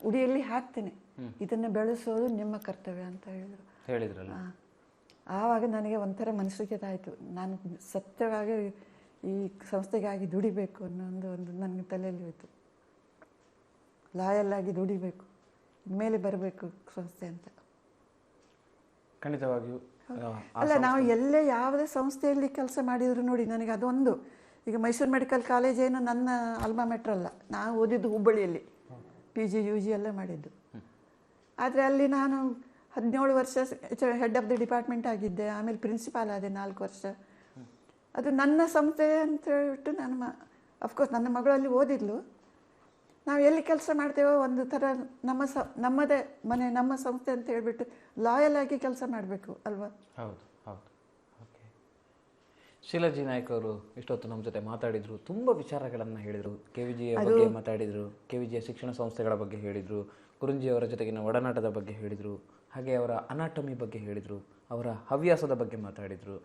ಉಡಿಯಲ್ಲಿ ಹಾಕ್ತೇನೆ. ಇದನ್ನು ಬೆಳೆಸೋದು ನಿಮ್ಮ ಕರ್ತವ್ಯ ಅಂತ ಹೇಳಿದರು. ಹೇಳಿದ್ರಲ್ಲ. ಆವಾಗ ನನಗೆ ಒಂಥರ ಮನಸ್ಸಿಗೆ ಆಯಿತು ನಾನು ಸತ್ಯವಾಗಿ ಈ ಸಂಸ್ಥೆಗಾಗಿ ದುಡಿಬೇಕು ಅನ್ನೋ ಒಂದು ಒಂದು ನನಗೆ ತಲೆಯಲ್ಲಿ ಹೋಯಿತು. ಲಾಯಲ್ಲಾಗಿ ಆಗಿ ದುಡಿಬೇಕು. ಮೇಲೆ ಬರಬೇಕು ಸಂಸ್ಥೆ ಅಂತ. ಖಂಡಿತವಾಗಿಯೂ ಅಲ್ಲ ನಾವು ಎಲ್ಲೇ ಯಾವುದೇ ಸಂಸ್ಥೆಯಲ್ಲಿ ಕೆಲಸ ಮಾಡಿದ್ರು ನೋಡಿ ನನಗೆ ಅದೊಂದು. ಈಗ ಮೈಸೂರು ಮೆಡಿಕಲ್ ಕಾಲೇಜ್ ಏನು ನನ್ನ ಅಲ್ಮಾ ಮೆಟ್ರಲ್ಲ ನಾವು ಓದಿದ್ದು ಹುಬ್ಬಳ್ಳಿಯಲ್ಲಿ. ಪಿ ಜಿ ಯು ಜಿ ಎಲ್ಲ ಮಾಡಿದ್ದು. ಆದರೆ ಅಲ್ಲಿ ನಾನು ಹದಿನೇಳು ವರ್ಷ ಹೆಡ್ ಆಫ್ ದಿ ಡಿಪಾರ್ಟ್ಮೆಂಟ್ ಆಗಿದ್ದೆ, ಆಮೇಲೆ ಪ್ರಿನ್ಸಿಪಾಲ್ ಆದೆ ನಾಲ್ಕು ವರ್ಷ. ಅದು ನನ್ನ ಸಂಸ್ಥೆ ಅಂತ ಹೇಳ್ಬಿಟ್ಟು ನನ್ನ ಅಫ್ಕೋರ್ಸ್ ನನ್ನ ಮಗಳು ಅಲ್ಲಿ ಓದಿದ್ಲು. ನಾವು ಎಲ್ಲಿ ಕೆಲಸ ಮಾಡ್ತೇವೋ ಒಂದು ಥರ ನಮ್ಮ ಸ, ನಮ್ಮದೇ ಮನೆ, ನಮ್ಮ ಸಂಸ್ಥೆ ಅಂತ ಹೇಳ್ಬಿಟ್ಟು ಲಾಯಲ್ ಆಗಿ ಕೆಲಸ ಮಾಡಬೇಕು ಅಲ್ವಾ? ಹೌದು. ಶೀಲಾಜಿ ನಾಯ್ಕ ಅವರು ಇಷ್ಟೊತ್ತು ನಮ್ಮ ಜೊತೆ ಮಾತಾಡಿದ್ರು. ತುಂಬ ವಿಚಾರಗಳನ್ನು ಹೇಳಿದರು. ಕೆ ವಿ ಜಿಯ ಬಗ್ಗೆ ಮಾತಾಡಿದರು. ಕೆ ವಿ ಜಿಯ ಶಿಕ್ಷಣ ಸಂಸ್ಥೆಗಳ ಬಗ್ಗೆ ಹೇಳಿದರು. ಕುರುಂಜಿ ಅವರ ಜೊತೆಗಿನ ಒಡನಾಟದ ಬಗ್ಗೆ ಹೇಳಿದರು. ಹಾಗೆ ಅವರ ಅನಾಟಮಿ ಬಗ್ಗೆ ಹೇಳಿದರು. ಅವರ ಹವ್ಯಾಸದ ಬಗ್ಗೆ ಮಾತಾಡಿದರು.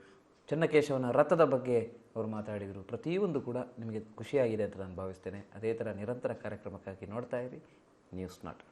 ಚನ್ನಕೇಶವನ ರಥದ ಬಗ್ಗೆ ಅವರು ಮಾತಾಡಿದರು. ಪ್ರತಿಯೊಂದು ಕೂಡ ನಿಮಗೆ ಖುಷಿಯಾಗಿದೆ ಅಂತ ನಾನು ಭಾವಿಸ್ತೇನೆ. ಅದೇ ಥರ ನಿರಂತರ ಕಾರ್ಯಕ್ರಮಕ್ಕಾಗಿ ನೋಡ್ತಾ ಇರಿ. News not